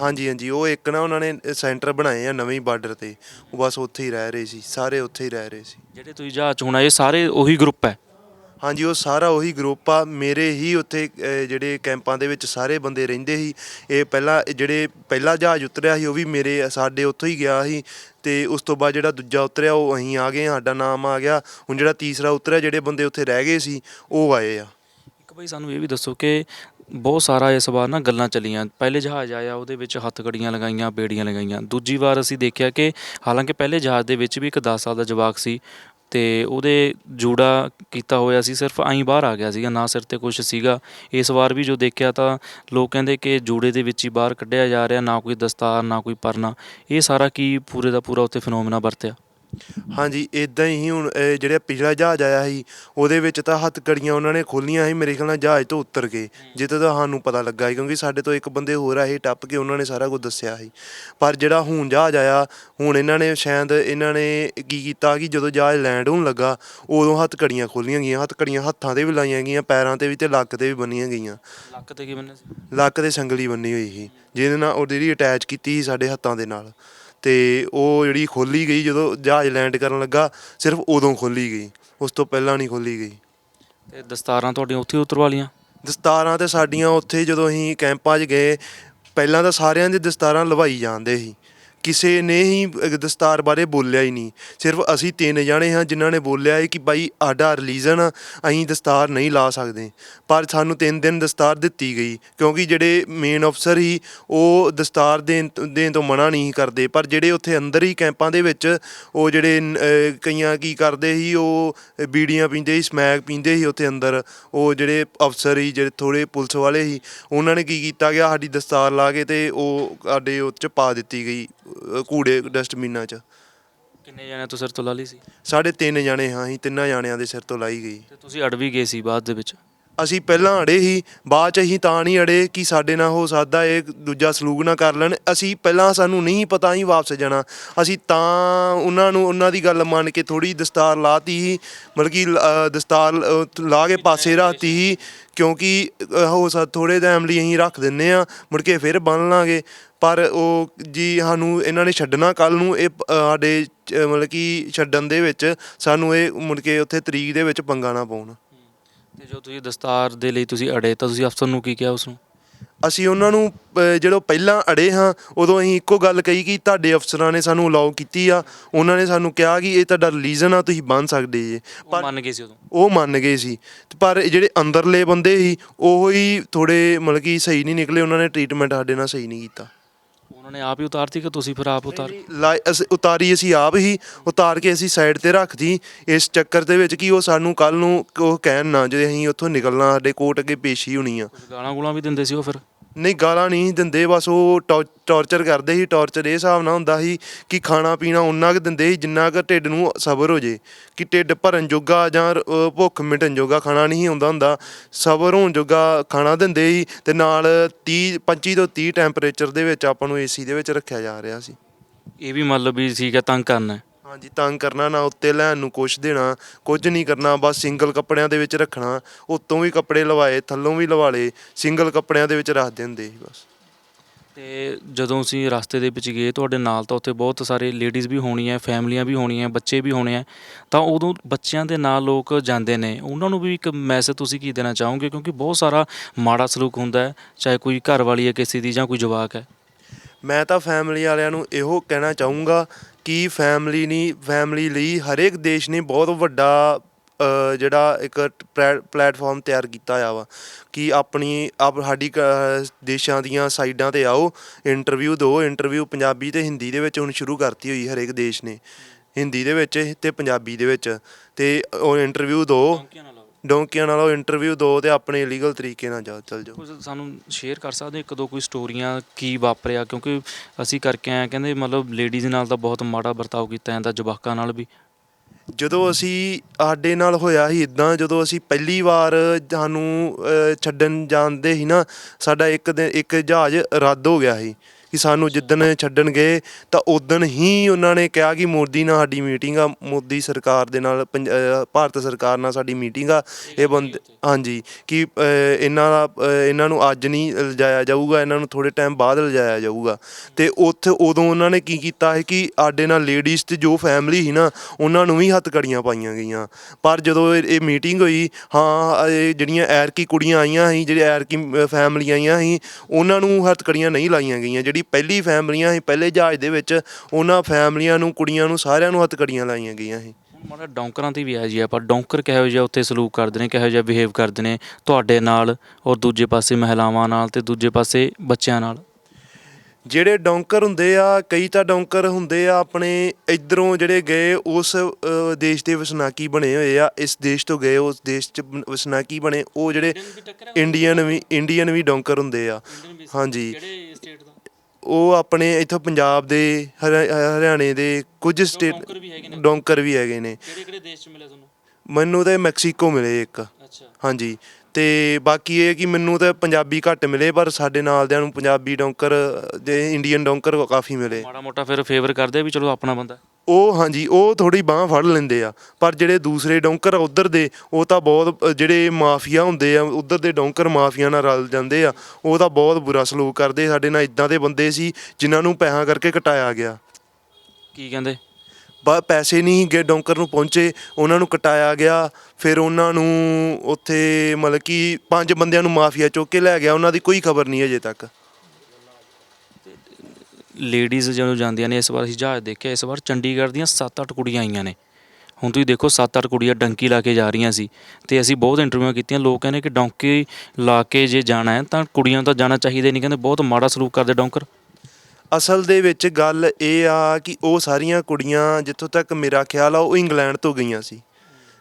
ਹਾਂਜੀ ਹਾਂਜੀ ਉਹ ਇੱਕ ਨਾ ਉਹਨਾਂ ਨੇ ਸੈਂਟਰ ਬਣਾਏ ਆ ਨਵੇਂ ਬਾਰਡਰ ਤੇ ਉਹ ਬਸ ਉੱਥੇ ਹੀ ਰਹਿ ਰਹੇ ਸੀ ਸਾਰੇ ਉੱਥੇ ਹੀ ਰਹਿ ਰਹੇ ਸੀ। ਜਿਹੜੇ ਤੁਸੀਂ ਜਹਾਜ਼ 'ਚ ਹੁਣ ਆਏ ਸਾਰੇ ਉਹੀ ਗਰੁੱਪ ਹੈ? ਹਾਂਜੀ ਉਹ ਸਾਰਾ ਉਹੀ ਗਰੁੱਪ ਆ। ਮੇਰੇ ਹੀ ਉੱਥੇ ਅਹ, ਜਿਹੜੇ ਕੈਂਪਾਂ ਦੇ ਵਿੱਚ ਸਾਰੇ ਬੰਦੇ ਰਹਿੰਦੇ ਸੀ। ਇਹ ਪਹਿਲਾਂ ਜਿਹੜੇ ਪਹਿਲਾ ਜਹਾਜ਼ ਉਤਰਿਆ ਸੀ ਉਹ ਵੀ ਮੇਰੇ ਸਾਡੇ ਉੱਥੋਂ ਹੀ ਗਿਆ ਸੀ। ਤੇ ਉਸ ਤੋਂ ਬਾਅਦ ਜਿਹੜਾ ਦੂਜਾ ਉਤਰਿਆ ਉਹ ਅਸੀਂ ਆ ਗਏ ਸਾਡਾ ਨਾਮ ਆ ਗਿਆ। ਹੁਣ ਜਿਹੜਾ ਤੀਸਰਾ ਉਤਰਿਆ ਜਿਹੜੇ ਬੰਦੇ ਉੱਥੇ ਰਹਿ ਗਏ ਸੀ ਉਹ ਆਏ ਆ। ਇੱਕ ਭਾਈ ਸਾਨੂੰ ਇਹ ਵੀ ਦੱਸੋ ਕਿ ਬਹੁਤ ਸਾਰਾ ਇਸ ਵਾਰ ਨਾ ਗੱਲਾਂ ਚੱਲੀਆਂ। ਪਹਿਲੇ ਜਹਾਜ਼ ਆਇਆ ਉਹਦੇ ਵਿੱਚ ਹੱਥਕੜੀਆਂ ਲਗਾਈਆਂ ਬੇੜੀਆਂ ਲਗਾਈਆਂ। ਦੂਜੀ ਵਾਰ ਅਸੀਂ ਦੇਖਿਆ ਕਿ ਹਾਲਾਂਕਿ ਪਹਿਲੇ ਜਹਾਜ਼ ਦੇ ਵਿੱਚ ਵੀ ਇੱਕ 10 ਸਾਲ ਦਾ ਜਵਾਕ ਸੀ। ਅਤੇ ਉਹਦੇ ਜੂੜਾ ਕੀਤਾ ਹੋਇਆ ਸੀ, ਸਿਰਫ ਆਈ ਬਾਹਰ ਆ ਗਿਆ ਸੀਗਾ, ਨਾ ਸਿਰ ਤੇ ਕੁਛ ਸੀਗਾ। ਇਸ ਵਾਰ ਵੀ ਜੋ ਦੇਖਿਆ ਤਾਂ ਲੋਕ ਕਹਿੰਦੇ ਕਿ ਜੂੜੇ ਦੇ ਵਿੱਚ ਹੀ ਬਾਹਰ ਕੱਢਿਆ ਜਾ ਰਿਹਾ, ਨਾ ਕੋਈ ਦਸਤਾਰ, ਨਾ ਕੋਈ ਪਰਨਾ। ਇਹ ਸਾਰਾ ਕੀ ਪੂਰੇ ਦਾ ਪੂਰਾ ਉੱਥੇ ਫੈਨੋਮੇਨਾ ਵਰਤਿਆ? ਹਾਂਜੀ ਇਦਾਂ ਹੀ ਹੁਣ ਇਹ ਜਿਹੜਾ ਪਿਛਲਾ ਜਹਾਜ਼ ਆਇਆ ਸੀ ਉਹਦੇ ਵਿੱਚ ਤਾਂ ਹੱਥ ਕੜੀਆਂ ਉਹਨਾਂ ਨੇ ਖੋਲੀਆਂ ਸੀ ਮੇਰੇ ਖਿਆਲ ਨਾਲ ਜਹਾਜ਼ ਤੋਂ ਉਤਰ ਕੇ ਜਿੱਥੇ ਤਾਂ ਸਾਨੂੰ ਪਤਾ ਲੱਗਾ ਸੀ ਕਿਉਂਕਿ ਸਾਡੇ ਤੋਂ ਇੱਕ ਬੰਦੇ ਹੋਰ ਆਏ ਟੱਪ ਕੇ ਉਹਨਾਂ ਨੇ ਸਾਰਾ ਕੁਝ ਦੱਸਿਆ ਸੀ। ਪਰ ਜਿਹੜਾ ਹੁਣ ਜਹਾਜ਼ ਆਇਆ ਹੁਣ ਇਹਨਾਂ ਨੇ ਸ਼ਾਇਦ ਇਹਨਾਂ ਨੇ ਕੀ ਕੀਤਾ ਕਿ ਜਦੋਂ ਜਹਾਜ਼ ਲੈਂਡ ਹੋਣ ਲੱਗਾ ਉਦੋਂ ਹੱਥ ਕੜੀਆਂ ਖੋਲੀਆਂ ਗਈਆਂ ਹੱਥ ਕੜੀਆਂ ਹੱਥਾਂ ਤੇ ਵੀ ਲਾਈਆਂ ਗਈਆਂ ਪੈਰਾਂ ਤੇ ਵੀ ਤੇ ਲੱਕ ਤੇ ਵੀ ਬੰਨੀਆਂ ਗਈਆਂ। ਲੱਕ ਤੇ ਕੀ ਬੰਨਿਆ ਸੀ? ਲੱਕ ਤੇ ਸੰਗਲੀ ਬੰਨੀ ਹੋਈ ਸੀ ਜਿਹਦੇ ਨਾਲ ਉਹ ਜਿਹੜੀ ਅਟੈਚ ਕੀਤੀ ਸੀ ਸਾਡੇ ਹੱਥਾਂ ਦੇ ਨਾਲ। ਤੇ ਉਹ ਜਿਹੜੀ ਖੋਲੀ ਗਈ ਜਦੋਂ ਜਹਾਜ਼ ਲੈਂਡ ਕਰਨ ਲੱਗਾ ਸਿਰਫ ਉਦੋਂ ਖੋਲੀ ਗਈ। ਉਸ ਤੋਂ ਪਹਿਲਾਂ ਨਹੀਂ ਖੋਲੀ ਗਈ। ਤੇ ਦਸਤਾਰਾਂ ਤੁਹਾਡੀਆਂ ਉੱਥੇ ਉਤਰਵਾ ਲੀਆਂ ਦਸਤਾਰਾਂ ਤੇ ਸਾਡੀਆਂ ਉੱਥੇ ਜਦੋਂ ਅਸੀਂ ਕੈਂਪਾਂ 'ਚ ਗਏ ਪਹਿਲਾਂ ਤਾਂ ਸਾਰਿਆਂ ਦੇ ਦਸਤਾਰਾਂ ਲਵਾਈ ਜਾਂਦੇ ਸੀ। ਕਿਸੇ ਨੇ ਹੀ ਦਸਤਾਰ ਬਾਰੇ ਬੋਲਿਆ ਹੀ ਨਹੀਂ। ਸਿਰਫ ਅਸੀਂ ਤਿੰਨ ਜਾਣੇ ਹਾਂ ਜਿਨ੍ਹਾਂ ਨੇ ਬੋਲਿਆ ਹੈ ਕਿ ਬਾਈ ਸਾਡਾ ਰਿਲੀਜਨ ਆ ਅਸੀਂ ਦਸਤਾਰ ਨਹੀਂ ਲਾ ਸਕਦੇ। ਪਰ ਸਾਨੂੰ ਤਿੰਨ ਦਿਨ ਦਸਤਾਰ ਦਿੱਤੀ ਗਈ ਕਿਉਂਕਿ ਜਿਹੜੇ ਮੇਨ ਅਫਸਰ ਹੀ ਉਹ ਦਸਤਾਰ ਦੇਣ ਦੇਣ ਤੋਂ ਮਨਾ ਨਹੀਂ ਕਰਦੇ। ਪਰ ਜਿਹੜੇ ਉੱਥੇ ਅੰਦਰ ਹੀ ਕੈਂਪਾਂ ਦੇ ਵਿੱਚ ਉਹ ਜਿਹੜੇ ਅਹ, ਕਈਆਂ ਕੀ ਕਰਦੇ ਸੀ ਉਹ ਬੀੜੀਆਂ ਪੀਂਦੇ ਸੀ ਸਮੈਕ ਪੀਂਦੇ ਸੀ ਉੱਥੇ ਅੰਦਰ। ਉਹ ਜਿਹੜੇ ਅਫਸਰ ਸੀ ਜਿਹੜੇ ਥੋੜੇ ਪੁਲਿਸ ਵਾਲੇ ਸੀ ਉਹਨਾਂ ਨੇ ਕੀ ਕੀਤਾ ਗਿਆ ਸਾਡੀ ਦਸਤਾਰ ਲਾ ਕੇ ਤੇ ਉਹ ਸਾਡੇ ਉਹ ਚ ਪਾ ਦਿੱਤੀ ਗਈ। ਅਹ, ਕੂੜੇ ਡਸਟਬਿਨਾਂ ਚ। ਕਿੰਨੇ ਜਣੇ ਤੋਂ ਸਿਰ ਤੋਂ ਲਾ ਲਈ ਸੀ? ਸਾਡੇ ਤਿੰਨ ਜਾਣੇ ਹਾਂ ਅਸੀਂ ਤਿੰਨਾਂ ਜਾਣਿਆਂ ਦੇ ਸਿਰ ਤੋਂ ਲਾਈ ਗਈ। ਤੇ ਤੁਸੀਂ ਅੜ ਵੀ ਗਏ ਸੀ ਬਾਅਦ ਦੇ ਵਿੱਚ? ਅਸੀਂ ਪਹਿਲਾਂ ਅੜੇ ਸੀ ਬਾਅਦ ਚ ਅਸੀਂ ਤਾਂ ਨਹੀਂ ਅੜੇ ਕਿ ਸਾਡੇ ਨਾਲ ਹੋ ਸਕਦਾ ਇਹ ਦੂਜਾ ਸਲੂਕ ਨਾ ਕਰ ਲੈਣ। ਅਸੀਂ ਪਹਿਲਾਂ ਸਾਨੂੰ ਨਹੀਂ ਪਤਾ ਹੀ ਵਾਪਸ ਜਾਣਾ। ਅਸੀਂ ਤਾਂ ਉਹਨਾਂ ਨੂੰ ਉਹਨਾਂ ਦੀ ਗੱਲ ਮੰਨ ਕੇ ਥੋੜੀ ਦਸਤਾਰ ਲਾਤੀ ਸੀ ਮਤਲਬ ਕਿ ਅ, ਦਸਤਾਰ ਅ, ਲਾ ਕੇ ਪਾਸੇ ਰੱਖਤੀ ਸੀ ਕਿਉਂਕਿ ਅ, ਹੋ ਸਕਦਾ ਥੋੜੇ ਟਾਈਮ ਲਈ ਅਸੀਂ ਰੱਖ ਦਿੰਨੇ ਆ ਮੁੜ ਕੇ ਫਿਰ ਬੰਨ ਲਾਂਗੇ। ਪਰ ਉਹ ਜੀ ਸਾਨੂੰ ਇਹਨਾਂ ਨੇ ਛੱਡਣਾ ਕੱਲ ਨੂੰ ਇਹ ਅ, ਸਾਡੇ ਚ- ਮਤਲਬ ਕਿ ਛੱਡਣ ਦੇ ਵਿੱਚ ਸਾਨੂੰ ਇਹ ਮੁੜ ਕੇ ਉੱਥੇ ਤਰੀਕ ਦੇ ਵਿੱਚ ਪੰਗਾ ਨਾ ਪਾਉਣ। ਤੇ ਜੋ ਤੁਸੀਂ ਦਸਤਾਰ ਦੇ ਲਈ ਤੁਸੀਂ ਅੜੇ ਤਾਂ ਤੁਸੀਂ ਅਫਸਰ ਨੂੰ ਕੀ ਕਿਹਾ ਉਸ ਨੂੰ ਅਸੀਂ ਉਹਨਾਂ ਨੂੰ ਅਹ, ਜਦੋਂ ਪਹਿਲਾਂ ਅੜੇ ਹਾਂ ਉਦੋਂ ਅਸੀਂ ਇੱਕੋ ਗੱਲ ਕਹੀ ਕਿ ਤੁਹਾਡੇ ਅਫਸਰਾਂ ਨੇ ਸਾਨੂੰ ਅਲਾਉ ਕੀਤੀ ਆ। ਉਹਨਾਂ ਨੇ ਸਾਨੂੰ ਕਿਹਾ ਕਿ ਇਹ ਤੁਹਾਡਾ ਰਿਲੀਜਨ ਆ ਤੁਸੀਂ ਬਣ ਸਕਦੇ ਜੇ। ਉਹ ਪਰ ਮੰਨ ਗਏ ਸੀ ਉਦੋਂ? ਉਹ ਮੰਨ ਗਏ ਸੀ। ਤੇ ਪਰ ਜਿਹੜੇ ਅੰਦਰਲੇ ਬੰਦੇ ਸੀ ਉਹ ਹੀ ਥੋੜੇ ਮਤਲਬ ਕਿ ਸਹੀ ਨਹੀਂ ਨਿਕਲੇ ਉਹਨਾਂ ਨੇ ਟ੍ਰੀਟਮੈਂਟ ਸਾਡੇ ਨਾਲ ਸਹੀ ਨਹੀਂ ਕੀਤਾ। ਉਹਨਾਂ ਨੇ ਆਪ ਹੀ ਉਤਾਰਤੀ ਕਿ ਤੁਸੀਂ ਫਿਰ ਆਪ ਉਤਾਰ ਲਾਈ- ਅਸੀਂ ਉਤਾਰੀ ਅਸੀਂ ਆਪ ਹੀ ਉਤਾਰ ਕੇ ਅਸੀਂ ਸਾਈਡ ਤੇ ਰੱਖਦੀ ਇਸ ਚੱਕਰ ਦੇ ਵਿੱਚ ਕਿ ਉਹ ਸਾਨੂੰ ਕੱਲ ਨੂੰ ਉਹ ਕਹਿਣ ਨਾ ਜੇ ਅਸੀਂ ਉੱਥੋਂ ਨਿਕਲਣਾ ਸਾਡੇ ਕੋਰਟ ਅੱਗੇ ਪੇਸ਼ੀ ਹੋਣੀ ਆ ਗਾਲਾਂ ਗੂਲਾਂ ਵੀ ਦਿੰਦੇ ਸੀ ਉਹ ਫਿਰ ਨਹੀਂ ਗਾਲਾਂ ਨਹੀਂ ਦਿੰਦੇ ਬਸ ਉਹ ਟੌ- ਟੌਰਚਰ ਕਰਦੇ ਸੀ ਟੌਰਚਰ ਇਹ ਹਿਸਾਬ ਨਾਲ ਹੁੰਦਾ ਸੀ ਕਿ ਖਾਣਾ ਪੀਣਾ ਉਨਾ ਕੁ ਦਿੰਦੇ ਸੀ ਜਿੰਨਾ ਕੁ ਢਿੱਡ ਨੂੰ ਸਬਰ ਹੋ ਜੇ ਕਿ ਢਿੱਡ ਭਰਨ ਜੋਗਾ ਜਾਂ ਅ, ਭੁੱਖ ਮਿਟਣ ਜੋਗਾ ਖਾਣਾ ਨਹੀਂ ਹੁੰਦਾ ਹੁੰਦਾ ਸਬਰ ਹੋਣ ਜੋਗਾ ਖਾਣਾ ਦਿੰਦੇ ਸੀ ਤੇ ਨਾਲ 30 25 ਤੋਂ 30 ਟੈਂਪਰੇਚਰ ਦੇ ਵਿੱਚ ਆਪਾਂ ਨੂੰ ਏਸੀ ਦੇ ਵਿੱਚ ਰੱਖਿਆ ਜਾ ਰਿਹਾ ਸੀ ਇਹ ਵੀ ਮਤਲਬ ਵੀ ਸੀਗਾ ਤੰਗ ਕਰਨਾ ਹੈ। ਹਾਂਜੀ ਤੰਗ ਕਰਨਾ ਨਾ ਉੱਤੇ ਲੈਣ ਨੂੰ ਕੁਛ ਦੇਣਾ ਕੁਝ ਨਹੀਂ ਕਰਨਾ ਬਸ ਸਿੰਗਲ ਕੱਪੜਿਆਂ ਦੇ ਵਿੱਚ ਰੱਖਣਾ ਉੱਤੋਂ ਵੀ ਕੱਪੜੇ ਲਵਾਏ ਥੱਲੋਂ ਵੀ ਲਵਾ ਲਏ ਸਿੰਗਲ ਕੱਪੜਿਆਂ ਦੇ ਵਿੱਚ ਰੱਖ ਦਿੰਦੇ ਸੀ ਬਸ। ਤੇ ਜਦੋਂ ਅਸੀਂ ਰਸਤੇ ਦੇ ਵਿੱਚ ਗਏ ਤੁਹਾਡੇ ਨਾਲ ਤਾਂ ਉੱਥੇ ਬਹੁਤ ਸਾਰੇ ਲੇਡੀਜ਼ ਵੀ ਹੋਣੀਆਂ ਫੈਮਲੀਆਂ ਵੀ ਹੋਣੀਆਂ ਬੱਚੇ ਵੀ ਹੋਣੇ ਆ ਤਾਂ ਉਦੋਂ ਬੱਚਿਆਂ ਦੇ ਨਾਲ ਲੋਕ ਜਾਂਦੇ ਨੇ। ਉਹਨਾਂ ਨੂੰ ਵੀ ਇੱਕ ਮੈਸੇਜ ਤੁਸੀਂ ਕੀ ਦੇਣਾ ਚਾਹੋਗੇ? ਕਿਉਂਕਿ ਬਹੁਤ ਸਾਰਾ ਮਾੜਾ ਸਲੂਕ ਹੁੰਦਾ ਹੈ ਚਾਹੇ ਕੋਈ ਘਰ ਵਾਲੀ ਹੈ ਕਿਸੇ ਦੀ ਜਾਂ ਕੋਈ ਜਵਾਕ ਹੈ। ਮੈਂ ਤਾਂ ਫੈਮਿਲੀ ਵਾਲਿਆਂ ਨੂੰ ਇਹੋ ਕਹਿਣਾ ਚਾਹੂੰਗਾ ਕਿ ਫੈਮਿਲੀ ਨਹੀਂ ਫੈਮਿਲੀ ਲਈ ਹਰੇਕ ਦੇਸ਼ ਨੇ ਬਹੁਤ ਵੱਡਾ ਅ, ਜਿਹੜਾ ਇੱਕ ਪਲੈ- ਪਲੇਟਫਾਰਮ ਤਿਆਰ ਕੀਤਾ ਆ ਵਾ ਕਿ ਆਪਣੀ ਆਪ ਸਾਡੀ ਕ- ਦੇਸ਼ਾਂ ਦੀਆਂ ਸਾਈਡਾਂ ਤੇ ਆਓ ਇੰਟਰਵਿਊ ਦਿਓ ਇੰਟਰਵਿਊ ਪੰਜਾਬੀ ਤੇ ਹਿੰਦੀ ਦੇ ਵਿੱਚ ਹੁਣ ਸ਼ੁਰੂ ਕਰਤੀ ਹੋਈ ਹਰੇਕ ਦੇਸ਼ ਨੇ ਹਿੰਦੀ ਦੇ ਵਿੱਚ ਤੇ ਪੰਜਾਬੀ ਦੇ ਵਿੱਚ ਤੇ ਉਹ ਇੰਟਰਵਿਊ ਦਿਓ ਡੋਂਕੀਆਂ ਨਾਲੋਂ ਇੰਟਰਵਿਊ ਦਿਓ ਤੇ ਆਪਣੇ ਲੀਗਲ ਤਰੀਕੇ ਨਾਲ ਜਾ ਚੱਲ ਜਾਓ। ਕੁਝ ਸਾਨੂੰ ਸ਼ੇਅਰ ਕਰ ਸਕਦੇ ਹੋ? ਇੱਕ ਦੋ ਕੋਈ ਸਟੋਰੀਆਂ ਕੀ ਵਾਪਰਿਆ? ਕਿਉਂਕਿ ਅਸੀਂ ਕਰਕੇ ਆਏ ਹਾਂ, ਕਹਿੰਦੇ ਮਤਲਬ ਲੇਡੀਜ਼ ਨਾਲ ਤਾਂ ਬਹੁਤ ਮਾੜਾ ਵਰਤਾਓ ਕੀਤਾ ਜਾਂਦਾ ਜਵਾਕਾਂ ਨਾਲ ਵੀ। ਜਦੋਂ ਅਸੀਂ ਸਾਡੇ ਨਾਲ ਹੋਇਆ ਸੀ ਇਦਾਂ ਜਦੋਂ ਅਸੀਂ ਪਹਿਲੀ ਵਾਰ ਸਾਨੂੰ ਅਹ, ਛੱਡਣ ਜਾਂਦੇ ਸੀ ਨਾ ਸਾਡਾ ਇੱਕ ਦਿਨ ਇੱਕ ਜਹਾਜ਼ ਰੱਦ ਹੋ ਗਿਆ ਸੀ। ਕਿ ਸਾਨੂੰ ਜਿੱਦਣ ਛੱਡਣ ਗਏ ਤਾਂ ਉਦੋਂ ਹੀ ਉਹਨਾਂ ਨੇ ਕਿਹਾ ਕਿ ਮੋਦੀ ਨਾਲ ਸਾਡੀ ਮੀਟਿੰਗ ਆ ਮੋਦੀ ਸਰਕਾਰ ਦੇ ਨਾਲ ਪੰਜ- ਅਹ, ਭਾਰਤ ਸਰਕਾਰ ਨਾਲ ਸਾਡੀ ਮੀਟਿੰਗ ਆ। ਇਹ ਬੰਦੇ ਹਾਂਜੀ ਕਿ ਅਹ, ਇਹਨਾਂ ਦਾ ਅਹ, ਇਹਨਾਂ ਨੂੰ ਅੱਜ ਨਹੀਂ ਲਿਜਾਇਆ ਜਾਊਗਾ ਇਹਨਾਂ ਨੂੰ ਥੋੜੇ ਟਾਈਮ ਬਾਅਦ ਲਿਜਾਇਆ ਜਾਊਗਾ। ਤੇ ਉੱਥੇ ਉਦੋਂ ਉਹਨਾਂ ਨੇ ਕੀ ਕੀਤਾ ਹੈ ਕਿ ਸਾਡੇ ਨਾਲ ਲੇਡੀਜ਼ ਤੇ ਜੋ ਫੈਮਿਲੀ ਸੀ ਨਾ ਉਹਨਾਂ ਨੂੰ ਵੀ ਹੱਥਕੜੀਆਂ ਪਾਈਆਂ ਗਈਆਂ। ਪਰ ਜਦੋਂ ਇਹ ਇਹ ਮੀਟਿੰਗ ਹੋਈ ਹਾਂ ਇਹ ਜਿਹੜੀਆਂ ਐਰਕੀ ਕੁੜੀਆਂ ਆਈਆਂ ਸੀ ਜਿਹੜੇ ਐਰਕੀ ਫੈਮਲੀਆਂ ਆਈਆਂ ਸੀ ਉਹਨਾਂ ਨੂੰ ਹੱਥਕੜੀਆਂ ਨਹੀਂ ਲਾਈਆਂ ਗਈਆਂ। ਜਿਹੜੀ ਪਹਿਲੀ ਫੈਮਲੀਆਂ ਸੀ ਪਹਿਲੇ ਜਹਾਜ਼ ਦੇ ਵਿੱਚ ਉਹਨਾਂ ਫੈਮਲੀਆਂ ਨੂੰ ਕੁੜੀਆਂ ਨੂੰ ਸਾਰਿਆਂ ਨੂੰ ਹੱਥਕੜੀਆਂ ਲਾਈਆਂ ਗਈਆਂ ਸੀ। ਮਾੜਾ ਡੌਂਕਰਾਂ ਤੇ ਵੀ ਆ ਜੀ ਆਪਾਂ ਡੌਂਕਰ ਕਿਹੋ ਜਿਹਾ ਉੱਥੇ ਸਲੂਕ ਕਰਦੇ ਨੇ ਕਿਹੋ ਜਿਹਾ ਬਿਹੇਵ ਕਰਦੇ ਨੇ ਤੁਹਾਡੇ ਨਾਲ ਔਰ ਦੂਜੇ ਪਾਸੇ ਮਹਿਲਾਵਾਂ ਨਾਲ ਤੇ ਦੂਜੇ ਪਾਸੇ ਬੱਚਿਆਂ ਨਾਲ? ਜਿਹੜੇ ਡੌਂਕਰ ਹੁੰਦੇ ਆ ਕਈ ਤਾਂ ਡੌਂਕਰ ਹੁੰਦੇ ਆ ਆਪਣੇ ਇਧਰੋਂ ਜਿਹੜੇ ਗਏ ਉਸ ਦੇਸ਼ ਦੇ ਵਸਨਾਕੀ ਬਣੇ ਹੋਏ ਆ ਇਸ ਦੇਸ਼ ਤੋਂ ਗਏ ਉਸ ਦੇਸ਼ ਚ ਵਸਨਾਕੀ ਬਣੇ ਉਹ ਜਿਹੜੇ ਇੰਡੀਅਨ ਵੀ ਇੰਡੀਅਨ ਵੀ ਡੌਂਕਰ ਹੁੰਦੇ ਆ। ਹਾਂਜੀ। ਉਹ ਆਪਣੇ ਇੱਥੋਂ ਪੰਜਾਬ ਦੇ ਹਰਿ- ਹਰਿਆਣੇ ਦੇ ਕੁਝ ਸਟੇਟ ਡੌਂਕਰ ਵੀ ਹੈਗੇ ਨੇ? ਡੌਂਕਰ ਵੀ ਹੈਗੇ ਨੇ। ਕਿਹੜੇ ਕਿਹੜੇ ਦੇਸ਼ ਚ ਮਿਲੇ ਤੁਹਾਨੂੰ? ਮੈਨੂੰ ਤੇ ਮੈਕਸੀਕੋ ਮਿਲੇ ਇੱਕ। ਅੱਛਾ। ਹਾਂਜੀ। ਤੇ ਬਾਕੀ ਇਹ ਕਿ ਮੈਨੂੰ ਤਾਂ ਪੰਜਾਬੀ ਘੱਟ ਮਿਲੇ ਪਰ ਸਾਡੇ ਨਾਲਦਿਆਂ ਨੂੰ ਪੰਜਾਬੀ ਡੌਂਕਰ ਦੇ ਇੰਡੀਅਨ ਡੌਂਕਰ ਕਾਫੀ ਮਿਲੇ। ਮਾੜਾ ਮੋਟਾ ਫਿਰ ਫੇਵਰ ਕਰਦੇ ਆ ਵੀ ਚਲੋ ਆਪਣਾ ਬੰਦਾ। ਉਹ ਹਾਂਜੀ ਉਹ ਥੋੜੀ ਬਾਹ ਫੜ ਲੈਂਦੇ ਆ ਪਰ ਜਿਹੜੇ ਦੂਸਰੇ ਡੌਂਕਰ ਆ ਉਧਰ ਦੇ ਉਹ ਤਾਂ ਬਹੁਤ ਜਿਹੜੇ ਮਾਫੀਆ ਹੁੰਦੇ ਆ ਉਧਰ ਦੇ ਡੌਂਕਰ ਮਾਫੀਆ ਨਾਲ ਰਲ ਜਾਂਦੇ ਆ ਉਹ ਤਾਂ ਬਹੁਤ ਬੁਰਾ ਸਲੂਕ ਕਰਦੇ ਸਾਡੇ ਨਾਲ ਇਦਾਂ ਦੇ ਬੰਦੇ ਸੀ ਜਿਨ੍ਹਾਂ ਨੂੰ ਪੈਸਾ ਕਰਕੇ ਕਟਾਇਆ ਗਿਆ। ਕੀ ਕਹਿੰਦੇ? ਬਾ ਪੈਸੇ ਨਹੀਂ ਗਏ ਡੋਂਕਰ ਨੂੰ ਪਹੁੰਚੇ, ਉਹਨਾਂ ਨੂੰ ਕਟਾਇਆ ਗਿਆ, ਫਿਰ ਉਹਨਾਂ ਨੂੰ ਉੱਥੇ ਮਤਲਬ ਕਿ ਪੰਜ ਬੰਦਿਆਂ ਨੂੰ ਮਾਫੀਆ ਚੁੱਕ ਕੇ ਲੈ ਗਿਆ, ਉਹਨਾਂ ਦੀ ਕੋਈ ਖਬਰ ਨਹੀਂ ਅਜੇ ਤੱਕ। ਲੇਡੀਜ਼ ਜਦੋਂ ਜਾਂਦੀਆਂ ਨੇ, ਇਸ ਵਾਰ ਅਸੀਂ ਜਹਾਜ਼ ਦੇਖਿਆ, ਇਸ ਵਾਰ ਚੰਡੀਗੜ੍ਹ ਦੀਆਂ 7-8 ਕੁੜੀਆਂ ਆਈਆਂ ਨੇ। ਹੁਣ ਤੁਸੀਂ ਦੇਖੋ 7-8 ਕੁੜੀਆਂ ਡੰਕੀ ਲਾ ਕੇ ਜਾ ਰਹੀਆਂ ਸੀ, ਤੇ ਅਸੀਂ ਬਹੁਤ ਇੰਟਰਵਿਊਆਂ ਕੀਤੀਆਂ, ਲੋਕ ਕਹਿੰਦੇ ਕਿ ਡੌਂਕੀ ਲਾ ਕੇ ਜੇ ਜਾਣਾ ਹੈ, ਤਾਂ ਕੁੜੀਆਂ ਨੂੰ ਤਾਂ ਜਾਣਾ ਚਾਹੀਦਾ ਹੀ ਨਹੀਂ, ਕਹਿੰਦੇ ਬਹੁਤ ਮਾੜਾ ਸਲੂਕ ਕਰਦੇ ਡੌਂਕਰ। ਅਸਲ ਦੇ ਵਿੱਚ ਗੱਲ ਇਹ ਆ ਕਿ ਉਹ ਸਾਰੀਆਂ ਕੁੜੀਆਂ ਜਿੱਥੋਂ ਤੱਕ ਮੇਰਾ ਖਿਆਲ ਆ, ਉਹ ਇੰਗਲੈਂਡ ਤੋਂ ਗਈਆਂ ਸੀ।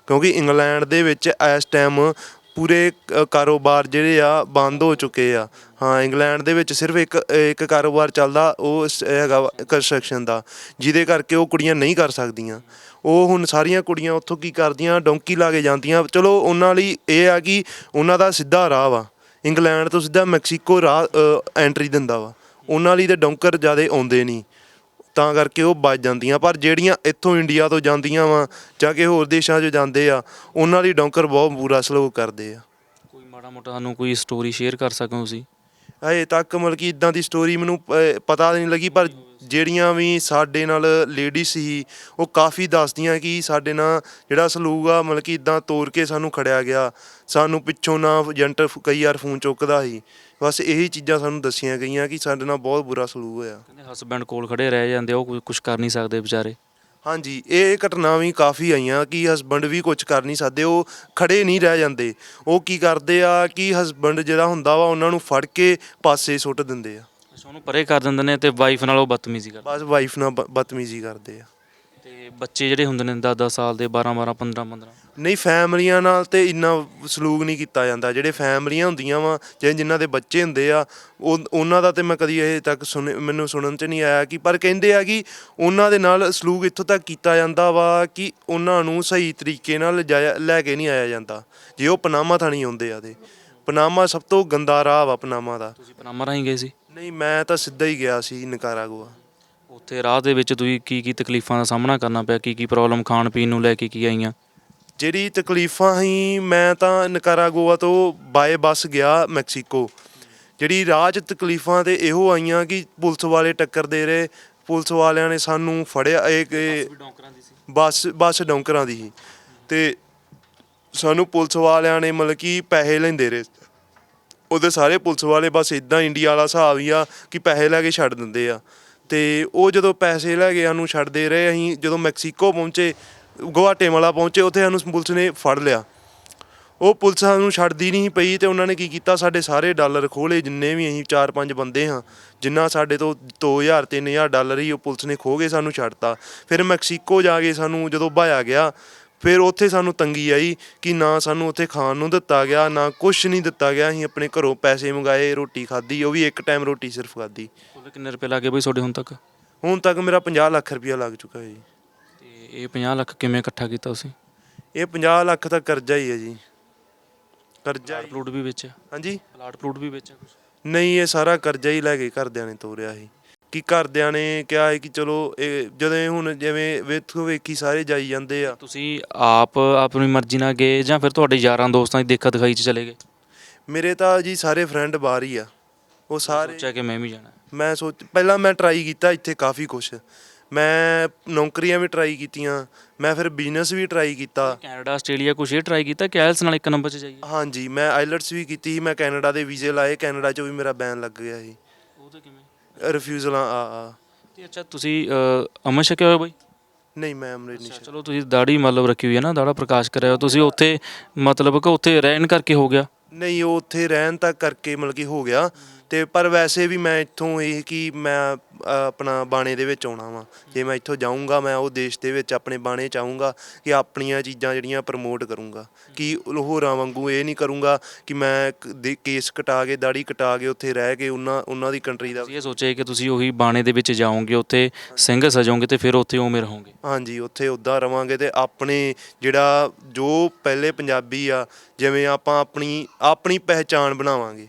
ਕਿਉਂਕਿ ਇੰਗਲੈਂਡ ਦੇ ਵਿੱਚ ਇਸ ਟਾਈਮ ਪੂਰੇ ਕਾਰੋਬਾਰ ਜਿਹੜੇ ਆ, ਬੰਦ ਹੋ ਚੁੱਕੇ ਆ। ਹਾਂ, ਇੰਗਲੈਂਡ ਦੇ ਵਿੱਚ ਸਿਰਫ ਇੱਕ ਇੱਕ ਕਾਰੋਬਾਰ ਚੱਲਦਾ, ਉਹ ਸ- ਹੈਗਾ ਕੰਸਟਰਕਸ਼ਨ ਦਾ, ਜਿਹਦੇ ਕਰਕੇ ਉਹ ਕੁੜੀਆਂ ਨਹੀਂ ਕਰ ਸਕਦੀਆਂ। ਉਹ ਹੁਣ ਸਾਰੀਆਂ ਕੁੜੀਆਂ ਉੱਥੋਂ ਕੀ ਕਰਦੀਆਂ, ਡੌਂਕੀ ਲਾ ਕੇ ਜਾਂਦੀਆਂ। ਚਲੋ, ਉਹਨਾਂ ਲਈ ਇਹ ਆ ਕਿ ਉਹਨਾਂ ਦਾ ਸਿੱਧਾ ਰਾਹ ਵਾ। ਇੰਗਲੈਂਡ ਤੋਂ ਸਿੱਧਾ ਮੈਕਸੀਕੋ ਰਾਹ ਐਂਟਰੀ ਦਿੰਦਾ ਵਾ। ਉਹਨਾਂ ਲਈ ਤੇ ਡੌਂਕਰ ਜ਼ਿਆਦਾ ਆਉਂਦੇ ਨਹੀਂ। ਤਾਂ ਕਰਕੇ ਉਹ ਬਚ ਜਾਂਦੀਆਂ। ਪਰ ਜਿਹੜੀਆਂ ਇੱਥੋਂ ਇੰਡੀਆ ਤੋਂ ਜਾਂਦੀਆਂ ਵਾ ਜਾਂ ਕਿ ਹੋਰ ਦੇਸ਼ਾਂ 'ਚ ਜਾਂਦੇ ਆ, ਉਹਨਾਂ ਲਈ ਡੌਂਕਰ ਬਹੁਤ ਬੁਰਾ ਸਲੂਕ ਕਰਦੇ ਆ। ਕੋਈ ਮਾੜਾ ਮੋਟਾ ਸਾਨੂੰ ਕੋਈ ਸਟੋਰੀ ਸ਼ੇਅਰ ਕਰ ਸਕੋ ਤੁਸੀਂ? ਹਜੇ ਤੱਕ ਮਤਲਬ ਕਿ ਇਦਾਂ ਦੀ ਸਟੋਰੀ ਮੈਨੂੰ ਪ- ਪਤਾ ਨਹੀਂ ਲੱਗੀ ਪਰ ਜਿਹੜੀਆਂ ਵੀ ਸਾਡੇ ਨਾਲ ਲੇਡੀਜ਼ ਸੀ ਉਹ ਕਾਫੀ ਦੱਸਦੀਆਂ ਕਿ ਸਾਡੇ ਨਾਲ ਜਿਹੜਾ ਸਲੂਕ ਆ ਮਤਲਬ ਕਿ ਇਦਾਂ ਤੋੜ ਕੇ ਸਾਨੂੰ ਖੜਿਆ ਗਿਆ। ਸਾਨੂੰ ਪਿੱਛੋਂ ਨਾ ਏਜੰਟ ਕਈ ਵਾਰ ਫੋਨ ਚੁੱਕਦਾ ਸੀ। ਬਸ ਇਹੀ ਚੀਜ਼ਾਂ ਸਾਨੂੰ ਦੱਸੀਆਂ ਗਈਆਂ ਕਿ ਸਾਡੇ ਨਾਲ ਬਹੁਤ ਬੁਰਾ ਸਲੂਕ ਹੋਇਆ। ਕਹਿੰਦੇ ਹਸਬੈਂਡ ਕੋਲ ਖੜੇ ਰਹਿ ਜਾਂਦੇ ਆ, ਉਹ ਕੁਝ ਕਰ ਨਹੀਂ ਸਕਦੇ ਵਿਚਾਰੇ। ਹਾਂਜੀ ਇਹ ਘਟਨਾ ਵੀ ਕਾਫੀ ਆਈਆਂ ਕਿ ਹਸਬੰਡ ਵੀ ਕੁਝ ਕਰ ਨਹੀਂ ਸਕਦੇ ਉਹ ਖੜੇ ਨਹੀਂ ਰਹਿ ਜਾਂਦੇ। ਉਹ ਕੀ ਕਰਦੇ ਆ ਕਿ ਹਸਬੰਡ ਜਿਹੜਾ ਹੁੰਦਾ ਵਾ ਉਹਨਾਂ ਨੂੰ ਫੜ ਕੇ ਪਾਸੇ ਸੁੱਟ ਦਿੰਦੇ ਆ। ਅੱਛਾ ਉਹਨੂੰ ਪਰੇ ਕਰ ਦਿੰਦੇ ਨੇ ਤੇ ਵਾਈਫ ਨਾਲ ਉਹ ਬਦਤਮੀਜ਼ੀ ਕਰਦੇ। ਬਸ ਵਾਈਫ ਨਾਲ ਬ- ਬਦਤਮੀਜ਼ੀ ਕਰਦੇ ਆ। ਤੇ ਬੱਚੇ ਜਿਹੜੇ ਹੁੰਦੇ ਨੇ 10-10 ਸਾਲ ਦੇ 12-12 15-15 ਨਹੀਂ ਫੈਮਲੀਆਂ ਨਾਲ ਤੇ ਇੰਨਾ ਸਲੂਕ ਨਹੀਂ ਕੀਤਾ ਜਾਂਦਾ। ਜਿਹੜੇ ਫੈਮਲੀਆਂ ਹੁੰਦੀਆਂ ਵਾ ਜਾਂ ਜਿਨ੍ਹਾਂ ਦੇ ਬੱਚੇ ਹੁੰਦੇ ਆ ਉਹ ਉਹਨਾਂ ਦਾ ਤੇ ਮੈਂ ਕਦੀ ਇਹ ਤੱਕ ਸੁਣ ਮੈਨੂੰ ਸੁਣਨ ਚ ਨਹੀਂ ਆਇਆ ਕਿ ਪਰ ਕਹਿੰਦੇ ਆ ਕਿ ਉਹਨਾਂ ਦੇ ਨਾਲ ਸਲੂਕ ਇੱਥੋਂ ਤੱਕ ਕੀਤਾ ਜਾਂਦਾ ਵਾ ਕਿ ਉਹਨਾਂ ਨੂੰ ਸਹੀ ਤਰੀਕੇ ਨਾਲ ਲਿਜਾਇਆ ਲੈ ਕੇ ਨਹੀਂ ਆਇਆ ਜਾਂਦਾ। ਜੇ ਉਹ ਪਨਾਮਾ ਥਾਣੀ ਆਉਂਦੇ ਆ ਤੇ। ਪਨਾਮਾ ਸਭ ਤੋਂ ਗੰਦਾ ਰਾਹ ਵਾ ਪਨਾਮਾ ਦਾ। ਤੁਸੀਂ ਪਨਾਮਾ ਰਾਹੀਂ ਗਏ ਸੀ? ਨਹੀਂ ਮੈਂ ਤਾਂ ਸਿੱਧਾ ਹੀ ਗਿਆ ਸੀ ਨਿਕਾਰਾਗੁਆ। ਉੱਥੇ ਰਾਹ ਦੇ ਵਿੱਚ ਤੁਸੀਂ ਕੀ ਕੀ ਤਕਲੀਫਾਂ ਦਾ ਸਾਹਮਣਾ ਕਰਨਾ ਪਿਆ? ਕੀ ਕੀ ਪ੍ਰੋਬਲਮ ਖਾਣ ਪੀਣ ਨੂੰ ਲੈ ਕੇ ਕੀ ਆਈਆਂ? ਜਿਹੜੀ ਤਕਲੀਫਾਂ ਸੀ ਮੈਂ ਤਾਂ ਨਿਕਾਰਾਗੁਆ ਤੋਂ ਬਾਏ ਬੱਸ ਗਿਆ ਮੈਕਸੀਕੋ। ਜਿਹੜੀ ਰਾਹ 'ਚ ਤਕਲੀਫਾਂ ਤੇ ਇਹੋ ਆਈਆਂ ਕਿ ਪੁਲਿਸ ਵਾਲੇ ਟੱਕਰ ਦੇ ਰਹੇ ਪੁਲਿਸ ਵਾਲਿਆਂ ਨੇ ਸਾਨੂੰ ਫੜਿਆ ਇੱਕ ਇਹ ਸੀ। ਬੱਸ ਬੱਸ ਡੌਂਕਰਾਂ ਦੀ ਸੀ। ਤੇ ਸਾਨੂੰ ਪੁਲਿਸ ਵਾਲਿਆਂ ਨੇ ਮਤਲਬ ਕਿ ਪੈਸੇ ਲੈਂਦੇ ਰਹੇ। ਉਹਦੇ ਸਾਰੇ ਪੁਲਿਸ ਵਾਲੇ ਬਸ ਇਦਾਂ ਇੰਡੀਆ ਵਾਲਾ ਹਿਸਾਬ ਹੀ ਆ ਕਿ ਪੈਸੇ ਲੈ ਕੇ ਛੱਡ ਦਿੰਦੇ ਆ। ਤੇ ਉਹ ਜਦੋਂ ਪੈਸੇ ਲੈ ਕੇ ਸਾਨੂੰ ਛੱਡਦੇ ਰਹੇ ਅਸੀਂ ਜਦੋਂ ਮੈਕਸੀਕੋ ਪਹੁੰਚੇ ਗੁਆਟੇਮਾਲਾ ਪਹੁੰਚੇ ਉੱਥੇ ਸਾਨੂੰ ਪੁਲਿਸ ਨੇ ਫੜ ਲਿਆ। ਉਹ ਪੁਲਿਸ ਸਾਨੂੰ ਛੱਡਦੀ ਨਹੀਂ ਪਈ ਤੇ ਉਹਨਾਂ ਨੇ ਕੀ ਕੀਤਾ? ਸਾਡੇ ਸਾਰੇ ਡਾਲਰ ਖੋਲੇ ਜਿੰਨੇ ਵੀ ਅਸੀਂ 4-5 ਬੰਦੇ ਹਾਂ ਜਿੰਨਾ ਸਾਡੇ ਤੋਂ 2000 3000 ਡਾਲਰ ਹੀ ਉਹ ਪੁਲਿਸ ਨੇ ਖੋਹ ਕੇ ਸਾਨੂੰ ਛੱਡਤਾ। ਫਿਰ ਮੈਕਸੀਕੋ ਜਾ ਕੇ ਸਾਨੂੰ ਜਦੋਂ ਭਾਇਆ ਗਿਆ ਫਿਰ ਉੱਥੇ ਸਾਨੂੰ ਤੰਗੀ ਆਈ ਕਿ ਨਾ ਸਾਨੂੰ ਉੱਥੇ ਖਾਣ ਨੂੰ ਦਿੱਤਾ ਗਿਆ ਨਾ ਕੁਝ ਨਹੀਂ ਦਿੱਤਾ ਗਿਆ। ਅਸੀਂ ਆਪਣੇ ਘਰੋਂ ਪੈਸੇ ਮੰਗਾਏ ਰੋਟੀ ਖਾਧੀ ਉਹ ਵੀ ਇੱਕ ਟਾਈਮ ਰੋਟੀ ਸਿਰਫ ਖਾਧੀ। ਕਿੰਨੇ ਰੁਪਏ ਲੱਗੇ ਬਈ ਤੁਹਾਡੇ ਹੁਣ ਤੱਕ? ਹੁਣ ਤੱਕ ਮੇਰਾ 50 ਲੱਖ ਰੁਪਇਆ ਲੱਗ ਚੁੱਕਾ ਹੈ ਜੀ। ਇਹ 50 ਲੱਖ ਕਿਵੇਂ ਇਕੱਠਾ ਕੀਤਾ ਤੁਸੀਂ? ਇਹ 50 ਲੱਖ ਦਾ ਕਰਜ਼ਾ ਹੀ ਹੈ ਜੀ। ਕਰਜ਼ਾ ਪਲਾਟ ਹੀ। ਪਲੂਟ ਵੀ ਵੇਚਿਆ ਹਾਂਜੀ। ਪਲਾਟ ਪਲੂਟ ਵੀ ਵੇਚਿਆ ਨਹੀਂ ਇਹ ਸਾਰਾ ਕਰਜ਼ਾ ਹੀ ਲੈ ਕੇ ਘਰਦਿਆਂ ਨੇ ਤੋਰਿਆ ਸੀ। ਕਿ ਘਰਦਿਆਂ ਨੇ ਕਿਹਾ ਹੈ ਕਿ ਚਲੋ ਇਹ ਜਦੋਂ ਹੁਣ ਜਿਵੇਂ ਵੇਖੋ ਵੇਖੀ ਸਾਰੇ ਜਾਈ ਜਾਂਦੇ ਆ। ਤੁਸੀਂ ਆਪ ਆਪਣੀ ਮਰਜ਼ੀ ਨਾਲ ਗਏ ਜਾਂ ਫਿਰ ਤੁਹਾਡੇ ਯਾਰਾਂ ਦੋਸਤਾਂ ਦੀ ਦੇਖਾ ਦਿਖਾਈ 'ਚ ਚਲੇ ਗਏ? ਮੇਰੇ ਤਾਂ ਜੀ ਸਾਰੇ ਫਰੈਂਡ ਬਾਹਰ ਹੀ ਆ। ਉਹ ਸਾਰੇ ਸੋਚਿਆ ਕਿ ਮੈਂ ਵੀ ਜਾਣਾ? ਮੈਂ ਸੋਚ ਪਹਿਲਾਂ ਮੈਂ ਟਰਾਈ ਕੀਤਾ ਇੱਥੇ ਕਾਫੀ ਕੁਝ ਮੈਂ ਨੌਕਰੀਆਂ ਵੀ ਟਰਾਈ ਕੀਤੀਆਂ ਮੈਂ ਫਿਰ ਬਿਜ਼ਨਸ ਵੀ ਟਰਾਈ ਕੀਤਾ। ਕੈਨੇਡਾ ਆਸਟ੍ਰੇਲੀਆ ਕੁਛ ਇਹ ਟਰਾਈ ਕੀਤਾ ਕਿ ਨਾਲ ਇੱਕ ਨੰਬਰ 'ਚ ਜਾਈਏ। ਹਾਂਜੀ ਮੈਂ ਆਈਲਟਸ ਵੀ ਕੀਤੀ ਸੀ ਮੈਂ ਕੈਨੇਡਾ ਦੇ ਵੀਜ਼ੇ ਲਾਏ ਕੈਨੇਡਾ 'ਚੋਂ ਵੀ ਮੇਰਾ ਬੈਨ ਲੱਗ ਗਿਆ ਸੀ। ਉਹ ਤਾਂ ਕਿਵੇਂ? ਰਿਫਿਊਜ਼ਲਾਂ ਆ ਆ। ਤੇ ਅੱਛਾ ਤੁਸੀਂ ਅ, ਅਮਰ ਛਕਿਆ ਹੋਇਆ ਬਾਈ? ਨਹੀਂ ਮੈਂ ਅਮਰਿਤ ਨਹੀਂ ਅੱਛਾ, ਚਲੋ ਤੁਸੀਂ ਦਾੜੀ ਮਤਲਬ ਰੱਖੀ ਹੋਈ ਹੈ ਨਾ ਦਾੜਾ ਪ੍ਰਕਾਸ਼ ਕਰਿਆ ਹੋ ਤੁਸੀਂ ਉੱਥੇ ਮਤਲਬ ਕਿ ਉੱਥੇ ਰਹਿਣ ਕਰਕੇ ਹੋ ਗਿਆ? ਨਹੀਂ ਉਹ ਉੱਥੇ ਰਹਿਣ ਤੱਕ ਕਰਕੇ ਮਤਲਬ ਕਿ ਹੋ ਗਿਆ। ਤੇ ਪਰ ਵੈਸੇ ਵੀ ਮੈਂ ਇੱਥੋਂ ਇਹ ਕਿ ਮੈਂ ਅ, ਆਪਣਾ ਬਾਣੇ ਦੇ ਵਿੱਚ ਆਉਣਾ ਵਾਂ। ਜੇ ਮੈਂ ਇੱਥੋਂ ਜਾਊਂਗਾ ਮੈਂ ਉਹ ਦੇਸ਼ ਦੇ ਵਿੱਚ ਆਪਣੇ ਬਾਣੇ ਚ ਆਊਂਗਾ ਕਿ ਆਪਣੀਆਂ ਚੀਜ਼ਾਂ ਜਿਹੜੀਆਂ ਪ੍ਰਮੋਟ ਕਰੂੰਗਾ। ਕਿ ਹੋਰਾਂ ਵਾਂਗੂ ਇਹ ਨਹੀਂ ਕਰੂੰਗਾ ਕਿ ਮੈਂ ਕ- ਦੇ ਕੇਸ ਕਟਾ ਕੇ ਦਾੜੀ ਕਟਾ ਕੇ ਉੱਥੇ ਰਹਿ ਕੇ ਉਹਨਾਂ ਉਹਨਾਂ ਦੀ ਕੰਟਰੀ ਦਾ ਤੁਸੀਂ ਇਹ ਸੋਚਿਆ ਕਿ ਤੁਸੀਂ ਉਹੀ ਬਾਣੇ ਦੇ ਵਿੱਚ ਜਾਓਗੇ ਉੱਥੇ ਸਿੰਘ ਸਜੋਗੇ ਤੇ ਫਿਰ ਉੱਥੇ ਉਵੇਂ ਰਹੋਗੇ? ਹਾਂਜੀ ਉੱਥੇ ਉੱਦਾਂ ਰਵਾਂਗੇ ਤੇ ਆਪਣੇ ਜਿਹੜਾ ਜੋ ਪਹਿਲੇ ਪੰਜਾਬੀ ਆ ਜਿਵੇਂ ਆਪਾਂ ਆਪਣੀ ਆਪਣੀ ਪਹਿਚਾਣ ਬਣਾਵਾਂਗੇ।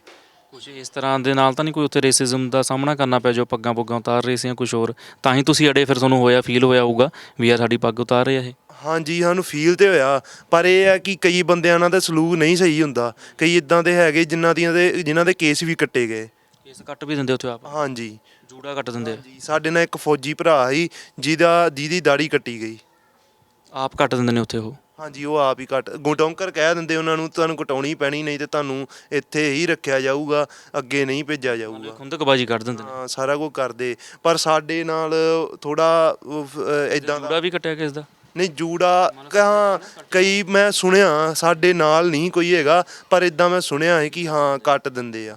ਕੁਝ ਇਸ ਤਰ੍ਹਾਂ ਦੇ ਨਾਲ ਤਾਂ ਨਹੀਂ ਕੋਈ ਉੱਥੇ ਰੇਸਿਜ਼ਮ ਦਾ ਸਾਹਮਣਾ ਕਰਨਾ ਪਿਆ ਜੋ ਪੱਗਾਂ ਪੁੱਗਾਂ ਉਤਾਰ ਰਹੇ ਸੀ ਜਾਂ ਕੁਝ ਹੋਰ? ਤਾਂ ਹੀ ਤੁਸੀਂ ਅੜੇ ਫਿਰ ਤੁਹਾਨੂੰ ਹੋਇਆ ਫੀਲ ਹੋਇਆ ਹੋਊਗਾ ਵੀ ਯਾਰ ਸਾਡੀ ਪੱਗ ਉਤਾਰ ਰਹੇ ਆ ਇਹ। ਹਾਂਜੀ ਸਾਨੂੰ ਫੀਲ ਤੇ ਹੋਇਆ ਪਰ ਇਹ ਹੈ ਕਿ ਕਈ ਬੰਦਿਆਂ ਨਾਲ ਦਾ ਸਲੂਕ ਨਹੀਂ ਸਹੀ ਹੁੰਦਾ। ਕਈ ਇਦਾਂ ਦੇ ਹੈਗੇ ਜਿਨ੍ਹਾਂ ਦੀਆਂ ਦੇ ਜਿਨ੍ਹਾਂ ਦੇ ਕੇਸ ਵੀ ਕੱਟੇ ਗਏ। ਕੇਸ ਕੱਟ ਵੀ ਦਿੰਦੇ ਉੱਥੇ ਆਪ? ਹਾਂਜੀ। ਜੂੜਾ ਕੱਟ ਦਿੰਦੇ ਆ? ਜੀ ਸਾਡੇ ਨਾਲ ਇੱਕ ਫੌਜੀ ਭਰਾ ਸੀ ਜਿਹਦਾ ਜਿਹਦੀ ਦਾੜੀ ਕੱਟੀ ਗਈ। ਆਪ ਕੱਟ ਦਿੰਦੇ ਨੇ ਉੱਥੇ ਉਹ? ਹਾਂਜੀ ਉਹ ਆਪ ਹੀ ਕੱਟ ਗੁਟੌਂਕਰ ਕਹਿ ਦਿੰਦੇ ਉਹਨਾਂ ਨੂੰ ਤੁਹਾਨੂੰ ਕਟਾਉਣੀ ਪੈਣੀ ਨਹੀਂ ਤੇ ਤੁਹਾਨੂੰ ਇੱਥੇ ਹੀ ਰੱਖਿਆ ਜਾਊਗਾ ਅੱਗੇ ਨਹੀਂ ਭੇਜਿਆ ਜਾਊਗਾ। ਖੁੰਦਕਬਾਜੀ ਕੱਢ ਦਿੰਦੇ ਨੇ। ਹਾਂ ਸਾਰਾ ਕੁਝ ਕਰਦੇ। ਪਰ ਸਾਡੇ ਨਾਲ ਥੋੜਾ ਇਦਾਂ ਦਾ ਜੂੜਾ ਵੀ ਕੱਟਿਆ ਕਿਸ ਦਾ? ਨਹੀਂ ਜੂੜਾ ਕਹਾਂ ਕਈ ਮੈਂ ਸੁਣਿਆ ਸਾਡੇ ਨਾਲ ਨਹੀਂ ਕੋਈ ਹੈਗਾ ਪਰ ਇਦਾਂ ਮੈਂ ਸੁਣਿਆ ਹੈ ਕਿ ਹਾਂ ਕੱਟ ਦਿੰਦੇ ਆ।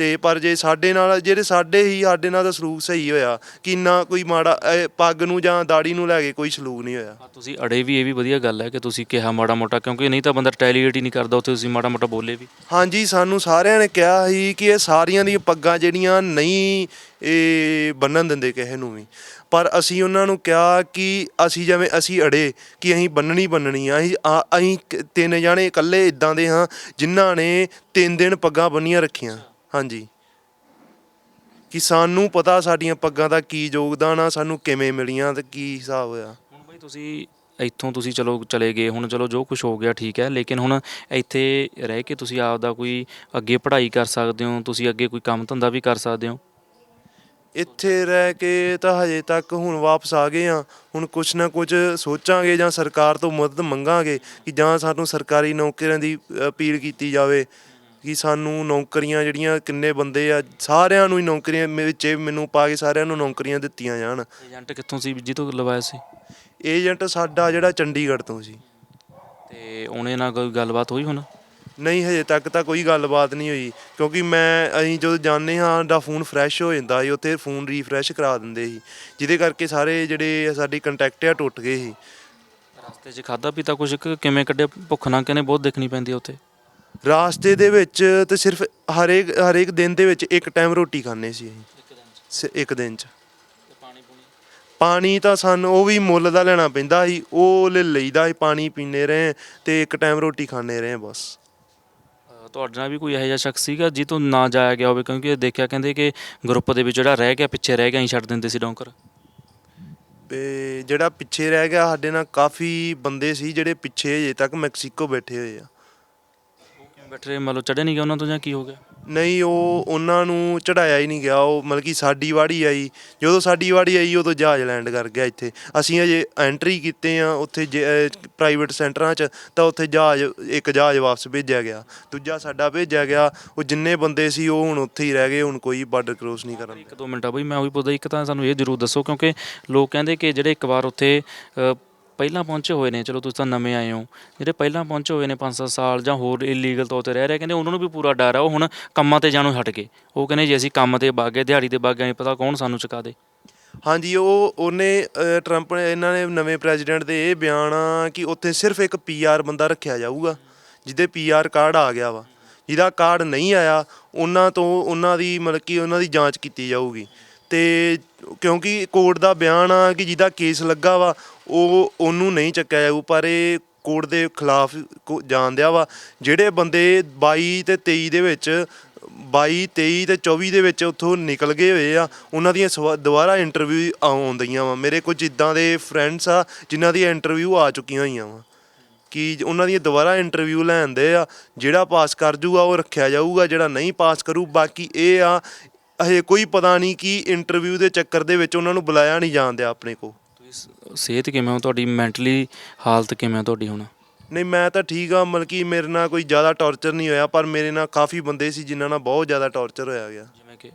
ਤੇ ਪਰ ਜੇ ਸਾਡੇ ਨਾਲ ਜਿਹੜੇ ਸਾਡੇ ਹੀ ਸਾਡੇ ਨਾਲ ਤਾਂ ਸਲੂਕ ਸਹੀ ਹੋਇਆ। ਕਿ ਨਾ ਕੋਈ ਮਾੜਾ ਇਹ ਪੱਗ ਨੂੰ ਜਾਂ ਦਾੜੀ ਨੂੰ ਲੈ ਕੇ ਕੋਈ ਸਲੂਕ ਨਹੀਂ ਹੋਇਆ। ਹਾਂ, ਤੁਸੀਂ ਅੜੇ ਵੀ ਇਹ ਵੀ ਵਧੀਆ ਗੱਲ ਹੈ ਕਿ ਤੁਸੀਂ ਕਿਹਾ ਮਾੜਾ ਮੋਟਾ ਕਿਉਂਕਿ ਨਹੀਂ ਤਾਂ ਬੰਦਾ ਰਿਟੈਲੀਏਟ ਹੀ ਨਹੀਂ ਕਰਦਾ ਉੱਥੇ ਤੁਸੀਂ ਮਾੜਾ ਮੋਟਾ ਬੋਲੇ ਵੀ। ਹਾਂਜੀ ਸਾਨੂੰ ਸਾਰਿਆਂ ਨੇ ਕਿਹਾ ਸੀ ਕਿ ਇਹ ਸਾਰੀਆਂ ਦੀਆਂ ਪੱਗਾਂ ਜਿਹੜੀਆਂ ਨਹੀਂ ਇਹ ਬੰਨਣ ਦਿੰਦੇ ਕਿਸੇ ਨੂੰ ਵੀ। ਪਰ ਅਸੀਂ ਉਹਨਾਂ ਨੂੰ ਕਿਹਾ ਕਿ ਅਸੀਂ ਜਿਵੇਂ ਅਸੀਂ ਅੜੇ ਕਿ ਅਸੀਂ ਬੰਨਣੀ ਬੰਨਣੀ ਆ ਅਸੀਂ ਆ- ਅਸੀਂ ਕ- ਤਿੰਨ ਜਾਣੇ ਇਕੱਲੇ ਇਦਾਂ ਦੇ ਹਾਂ ਜਿਨ੍ਹਾਂ ਨੇ ਤਿੰਨ ਦਿਨ ਪੱਗਾਂ ਬੰਨੀਆਂ ਰੱਖੀਆਂ। ਹਾਂਜੀ। ਕਿ ਸਾਨੂੰ ਪਤਾ ਸਾਡੀਆਂ ਪੱਗਾਂ ਦਾ ਕੀ ਯੋਗਦਾਨ ਆ ਸਾਨੂੰ ਕਿਵੇਂ ਮਿਲੀਆਂ ਤੇ ਕੀ ਹਿਸਾਬ ਹੋਇਆ। ਹੁਣ ਬਈ ਤੁਸੀਂ ਇੱਥੋਂ ਤੁਸੀਂ ਚਲੋ ਚਲੇ ਗਏ ਹੁਣ ਚਲੋ ਜੋ ਕੁਝ ਹੋ ਗਿਆ ਠੀਕ ਹੈ ਲੇਕਿਨ ਹੁਣ ਇੱਥੇ ਰਹਿ ਕੇ ਤੁਸੀਂ ਆਪ ਦਾ ਕੋਈ ਅੱਗੇ ਪੜ੍ਹਾਈ ਕਰ ਸਕਦੇ ਹੋ ਤੁਸੀਂ ਅੱਗੇ ਕੋਈ ਕੰਮ ਧੰਦਾ ਵੀ ਕਰ ਸਕਦੇ ਹੋ? ਇੱਥੇ ਰਹਿ ਕੇ ਤਾਂ ਹਜੇ ਤੱਕ ਹੁਣ ਵਾਪਸ ਆ ਗਏ ਆ ਹੁਣ ਕੁਛ ਨਾ ਕੁਝ ਸੋਚਾਂਗੇ ਜਾਂ ਸਰਕਾਰ ਤੋਂ ਮਦਦ ਮੰਗਾਂਗੇ ਕਿ ਜਾਂ ਸਾਨੂੰ ਸਰਕਾਰੀ ਨੌਕਰੀਆਂ ਦੀ ਅਪੀਲ ਕੀਤੀ ਜਾਵੇ। ਕਿ ਸਾਨੂੰ ਨੌਕਰੀਆਂ ਜਿਹੜੀਆਂ ਕਿੰਨੇ ਬੰਦੇ ਆ ਸਾਰਿਆਂ ਨੂੰ ਹੀ ਨੌਕਰੀਆਂ ਮੇ- ਵਿੱਚ ਮੈਨੂੰ ਪਾ ਕੇ ਸਾਰਿਆਂ ਨੂੰ ਨੌਕਰੀਆਂ ਦਿੱਤੀਆਂ ਜਾਣ। ਏਜੰਟ ਕਿੱਥੋਂ ਸੀ ਜਿੱਥੋਂ ਲਵਾਇਆ ਸੀ? ਏਜੰਟ ਸਾਡਾ ਜਿਹੜਾ ਚੰਡੀਗੜ੍ਹ ਤੋਂ ਸੀ। ਤੇ ਉਹਨੇ ਨਾਲ ਕੋਈ ਗੱਲਬਾਤ ਹੋਈ ਹੁਣ? ਨਹੀਂ ਹਜੇ ਤੱਕ ਤਾਂ ਕੋਈ ਗੱਲਬਾਤ ਨਹੀਂ ਹੋਈ ਕਿਉਂਕਿ ਮੈਂ ਅਸੀਂ ਜਦੋਂ ਜਾਂਦੇ ਹਾਂ ਸਾਡਾ ਫੋਨ ਫਰੈਸ਼ ਹੋ ਜਾਂਦਾ ਸੀ ਉੱਥੇ ਫੋਨ ਰੀਫਰੈਸ਼ ਕਰਾ ਦਿੰਦੇ ਸੀ ਜਿਹਦੇ ਕਰਕੇ ਸਾਰੇ ਜਿਹੜੇ ਸਾਡੀ ਕੰਟੈਕਟ ਆ ਟੁੱਟ ਗਏ ਸੀ। ਰਸਤੇ 'ਚ ਖਾਦਾ ਪੀਤਾ ਕੁਝ ਕਿਵੇਂ ਕੱਢਿਆ? ਭੁੱਖ ਨਾ ਕਿਨੇ ਬਹੁਤ ਦੇਖਣੀ ਪੈਂਦੀ ਆ ਉੱਥੇ। ਰਾਸਤੇ ਦੇ ਵਿੱਚ ਤੇ ਸਿਰਫ ਹਰੇਕ ਹਰੇਕ ਦਿਨ ਦੇ ਵਿੱਚ ਇੱਕ ਟਾਈਮ ਰੋਟੀ ਖਾਂਦੇ ਸੀ ਅਸੀਂ। ਇੱਕ ਦਿਨ 'ਚ? ਸ- ਇੱਕ ਦਿਨ 'ਚ। ਤੇ ਪਾਣੀ ਪੂਣੀ? ਪਾਣੀ ਤਾਂ ਸਾਨੂੰ ਉਹ ਵੀ ਮੁੱਲ ਦਾ ਲੈਣਾ ਪੈਂਦਾ ਸੀ ਉਹ ਲੈ ਲਈਦਾ ਸੀ ਪਾਣੀ ਪੀਂਦੇ ਰਹੇ ਤੇ ਇੱਕ ਟਾਈਮ ਰੋਟੀ ਖਾਂਦੇ ਰਹੇ ਬਸ। ਅ, ਤੁਹਾਡੇ ਨਾਲ ਵੀ ਕੋਈ ਇਹੋ ਜਿਹਾ ਸ਼ਖਸ ਸੀਗਾ ਜਿੱਥੋਂ ਨਾ ਜਾਇਆ ਗਿਆ ਹੋਵੇ ਕਿਉਂਕਿ ਦੇਖਿਆ ਕਹਿੰਦੇ ਕਿ ਗਰੁੱਪ ਦੇ ਵਿੱਚ ਜਿਹੜਾ ਰਹਿ ਗਿਆ ਪਿੱਛੇ ਰਹਿ ਗਿਆ ਹੀ ਛੱਡ ਦਿੰਦੇ ਸੀ ਡੌਂਕਰ? ਤੇ ਜਿਹੜਾ ਪਿੱਛੇ ਰਹਿ ਗਿਆ ਸਾਡੇ ਨਾਲ ਕਾਫੀ ਬੰਦੇ ਸੀ ਜਿਹੜੇ ਪਿੱਛੇ ਅਜੇ ਤੱਕ ਮੈਕਸੀਕੋ ਬੈਠੇ ਹੋਏ ਆ। ਬੈਠੇ ਮਤਲਬ ਚੜ੍ਹੇ ਨਹੀਂ ਗਿਆ ਉਹਨਾਂ ਤੋਂ ਜਾਂ ਕੀ ਹੋ ਗਿਆ? ਨਹੀਂ ਉਹ ਉਹਨਾਂ ਨੂੰ ਚੜਾਇਆ ਹੀ ਨਹੀਂ ਗਿਆ। ਉਹ ਮਤਲਬ ਕਿ ਸਾਡੀ ਵਾੜੀ ਆਈ। ਜਦੋਂ ਸਾਡੀ ਵਾੜੀ ਆਈ ਉਦੋਂ ਜਹਾਜ਼ ਲੈਂਡ ਕਰ ਗਿਆ ਇੱਥੇ। ਅਸੀਂ ਅਜੇ ਐਂਟਰੀ ਕੀਤੇ ਆ ਉੱਥੇ ਪ੍ਰਾਈਵੇਟ ਸੈਂਟਰਾਂ 'ਚ ਤਾਂ ਉੱਥੇ ਜਹਾਜ਼ ਇੱਕ ਜਹਾਜ਼ ਵਾਪਸ ਭੇਜਿਆ ਗਿਆ। ਦੂਜਾ ਸਾਡਾ ਭੇਜਿਆ ਗਿਆ। ਉਹ ਜਿੰਨੇ ਬੰਦੇ ਸੀ ਉਹ ਹੁਣ ਉੱਥੇ ਹੀ ਰਹਿ ਗਏ। ਹੁਣ ਕੋਈ ਬਾਰਡਰ ਕ੍ਰੋਸ ਨਹੀਂ ਕਰਨ ਇੱਕ ਦੋ ਮਿੰਟਾਂ ਬਈ ਮੈਂ ਉਹੀ ਪੁੱਛਦਾ ਇੱਕ ਤਾਂ ਸਾਨੂੰ ਇਹ ਜ਼ਰੂਰ ਦੱਸੋ ਕਿਉਂਕਿ ਲੋਕ ਕਹਿੰਦੇ ਕਿ ਜਿਹੜੇ ਇੱਕ ਵਾਰ ਉੱਥੇ ਅ, ਪਹਿਲਾਂ ਪਹੁੰਚੇ ਹੋਏ ਨੇ, ਚਲੋ ਤੁਸੀਂ ਤਾਂ ਨਵੇਂ ਆਏ ਹੋ। ਜਿਹੜੇ ਪਹਿਲਾਂ ਪਹੁੰਚੇ ਹੋਏ ਨੇ 5-7 ਸਾਲ ਜਾਂ ਹੋਰ ਇਲੀਗਲ ਤੌਰ ਤੇ ਰਹਿ ਰਹੇ, ਕਹਿੰਦੇ ਉਹਨਾਂ ਨੂੰ ਵੀ ਪੂਰਾ ਡਰ ਆ, ਉਹ ਹੁਣ ਕੰਮਾਂ ਤੇ ਜਾਣੋਂ ਹਟ ਗਏ ਉਹ ਕਹਿੰਦੇ ਜੇ ਅਸੀਂ ਕੰਮ ਤੇ ਬਾਗੇ, ਦਿਹਾੜੀ ਤੇ ਬਾਗੇ ਨਹੀਂ ਪਤਾ ਕੌਣ ਸਾਨੂੰ ਚੁਕਾ ਦੇ। ਹਾਂਜੀ, ਉਹ ਉਹਨੇ ਟਰੰਪ ਨੇ, ਇਹਨਾਂ ਨੇ ਨਵੇਂ ਪ੍ਰੈਜ਼ੀਡੈਂਟ ਦੇ ਇਹ ਬਿਆਨ ਆ ਕਿ ਉੱਥੇ ਸਿਰਫ ਇੱਕ ਪੀਆਰ ਬੰਦਾ ਰੱਖਿਆ ਜਾਊਗਾ, ਜਿਹਦੇ ਪੀਆਰ ਕਾਰਡ ਆ ਗਿਆ ਵਾ। ਜਿਹਦਾ ਕਾਰਡ ਨਹੀਂ ਆਇਆ, ਉਹਨਾਂ ਤੋਂ ਉਹਨਾਂ ਦੀ ਮਤਲਬ ਕਿ ਉਹਨਾਂ ਦੀ ਜਾਂਚ ਕੀਤੀ ਜਾਊਗੀ। ਤੇ ਕਿਉਂਕਿ ਕੋਰਟ ਦਾ ਬਿਆਨ ਆ ਕਿ ਜਿਹਦਾ ਕੇਸ ਲੱਗਾ ਵਾ ਉਹ ਉਹਨੂੰ ਨਹੀਂ ਚੱਕਿਆ ਜਾਊ, ਪਰ ਇਹ ਕੋਰਟ ਦੇ ਖਿਲਾਫ ਕੋ- ਜਾਣਦਿਆ ਵਾ। ਜਿਹੜੇ ਬੰਦੇ 22 ਤੇ 23 ਦੇ ਵਿੱਚ 22 23 ਤੇ 24 ਦੇ ਵਿੱਚ ਉੱਥੋਂ ਨਿਕਲ ਗਏ ਹੋਏ ਆ, ਉਹਨਾਂ ਦੀਆਂ ਸਵਾ- ਦੁਬਾਰਾ ਇੰਟਰਵਿਊ ਆਉਂਦੀਆਂ ਵਾ। ਮੇਰੇ ਕੁਝ ਇਦਾਂ ਦੇ ਫਰੈਂਡਸ ਆ, ਜਿਨ੍ਹਾਂ ਦੀ ਇੰਟਰਵਿਊ ਆ ਚੁੱਕੀਆਂ ਹੋਈਆਂ ਵਾ। ਕਿ ਉਹਨਾਂ ਦੀਆਂ ਦੁਬਾਰਾ ਇੰਟਰਵਿਊ ਲੈਂਦੇ ਆ, ਜਿਹੜਾ ਪਾਸ ਕਰ ਜੂਗਾ ਉਹ ਰੱਖਿਆ ਜਾਊਗਾ, ਜਿਹੜਾ ਨਹੀਂ ਪਾਸ ਕਰੂ। ਬਾਕੀ ਇਹ ਆ, ਹਜੇ ਕੋਈ ਪਤਾ ਨਹੀਂ ਕਿ ਇੰਟਰਵਿਊ ਦੇ ਚੱਕਰ ਦੇ ਵਿੱਚ ਉਹਨਾਂ ਨੂੰ ਬੁਲਾਇਆ ਨਹੀਂ ਜਾਂਦਿਆ ਆਪਣੇ ਕੋ ਸਿਹਤ ਕਿਵੇਂ ਹੋ ਤੁਹਾਡੀ ਮੈਂਟਲੀ ਹਾਲਤ ਕਿਵੇਂ ਆ ਤੁਹਾਡੀ ਹੁਣ? ਨਹੀਂ ਮੈਂ ਤਾਂ ਠੀਕ ਆ ਮਤਲਬ ਕਿ ਮੇਰੇ ਨਾਲ ਕੋਈ ਜ਼ਿਆਦਾ ਟੌਰਚਰ ਨਹੀਂ ਹੋਇਆ ਪਰ ਮੇਰੇ ਨਾਲ ਕਾਫੀ ਬੰਦੇ ਸੀ ਜਿਨ੍ਹਾਂ ਨਾਲ ਬਹੁਤ ਜ਼ਿਆਦਾ ਟੌਰਚਰ ਹੋਇਆ ਗਿਆ। ਜਿਵੇਂ ਕਿ?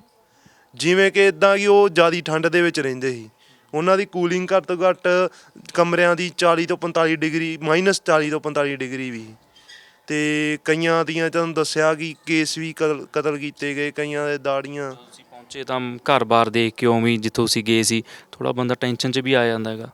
ਜਿਵੇਂ ਕਿ ਇਦਾਂ ਕਿ ਉਹ ਜ਼ਿਆਦੀ ਠੰਡ ਦੇ ਵਿੱਚ ਰਹਿੰਦੇ ਸੀ। ਉਹਨਾਂ ਦੀ ਕੂਲਿੰਗ ਘੱਟ ਤੋਂ ਘੱਟ ਕਮਰਿਆਂ ਦੀ 40 ਤੋਂ 45 ਡਿਗਰੀ ਮਾਈਨਸ 40 ਤੋਂ 45 ਡਿਗਰੀ ਵੀ। ਤੇ ਕਈਆਂ ਦੀਆਂ ਤੁਹਾਨੂੰ ਦੱਸਿਆ ਕਿ ਕੇਸ ਵੀ ਕਤਲ ਕਤਲ ਕੀਤੇ ਗਏ ਕਈਆਂ ਦੇ ਦਾੜੀਆਂ ਪਹੁੰਚੇ ਤਾਂ ਘਰ-ਬਾਰ ਦੇਖ ਕੇ ਉਵੇਂ ਜਿੱਥੋਂ ਅਸੀਂ ਗਏ ਸੀ ਥੋੜਾ ਬੰਦਾ ਟੈਨਸ਼ਨ 'ਚ ਵੀ ਆ ਜਾਂਦਾ ਹੈਗਾ।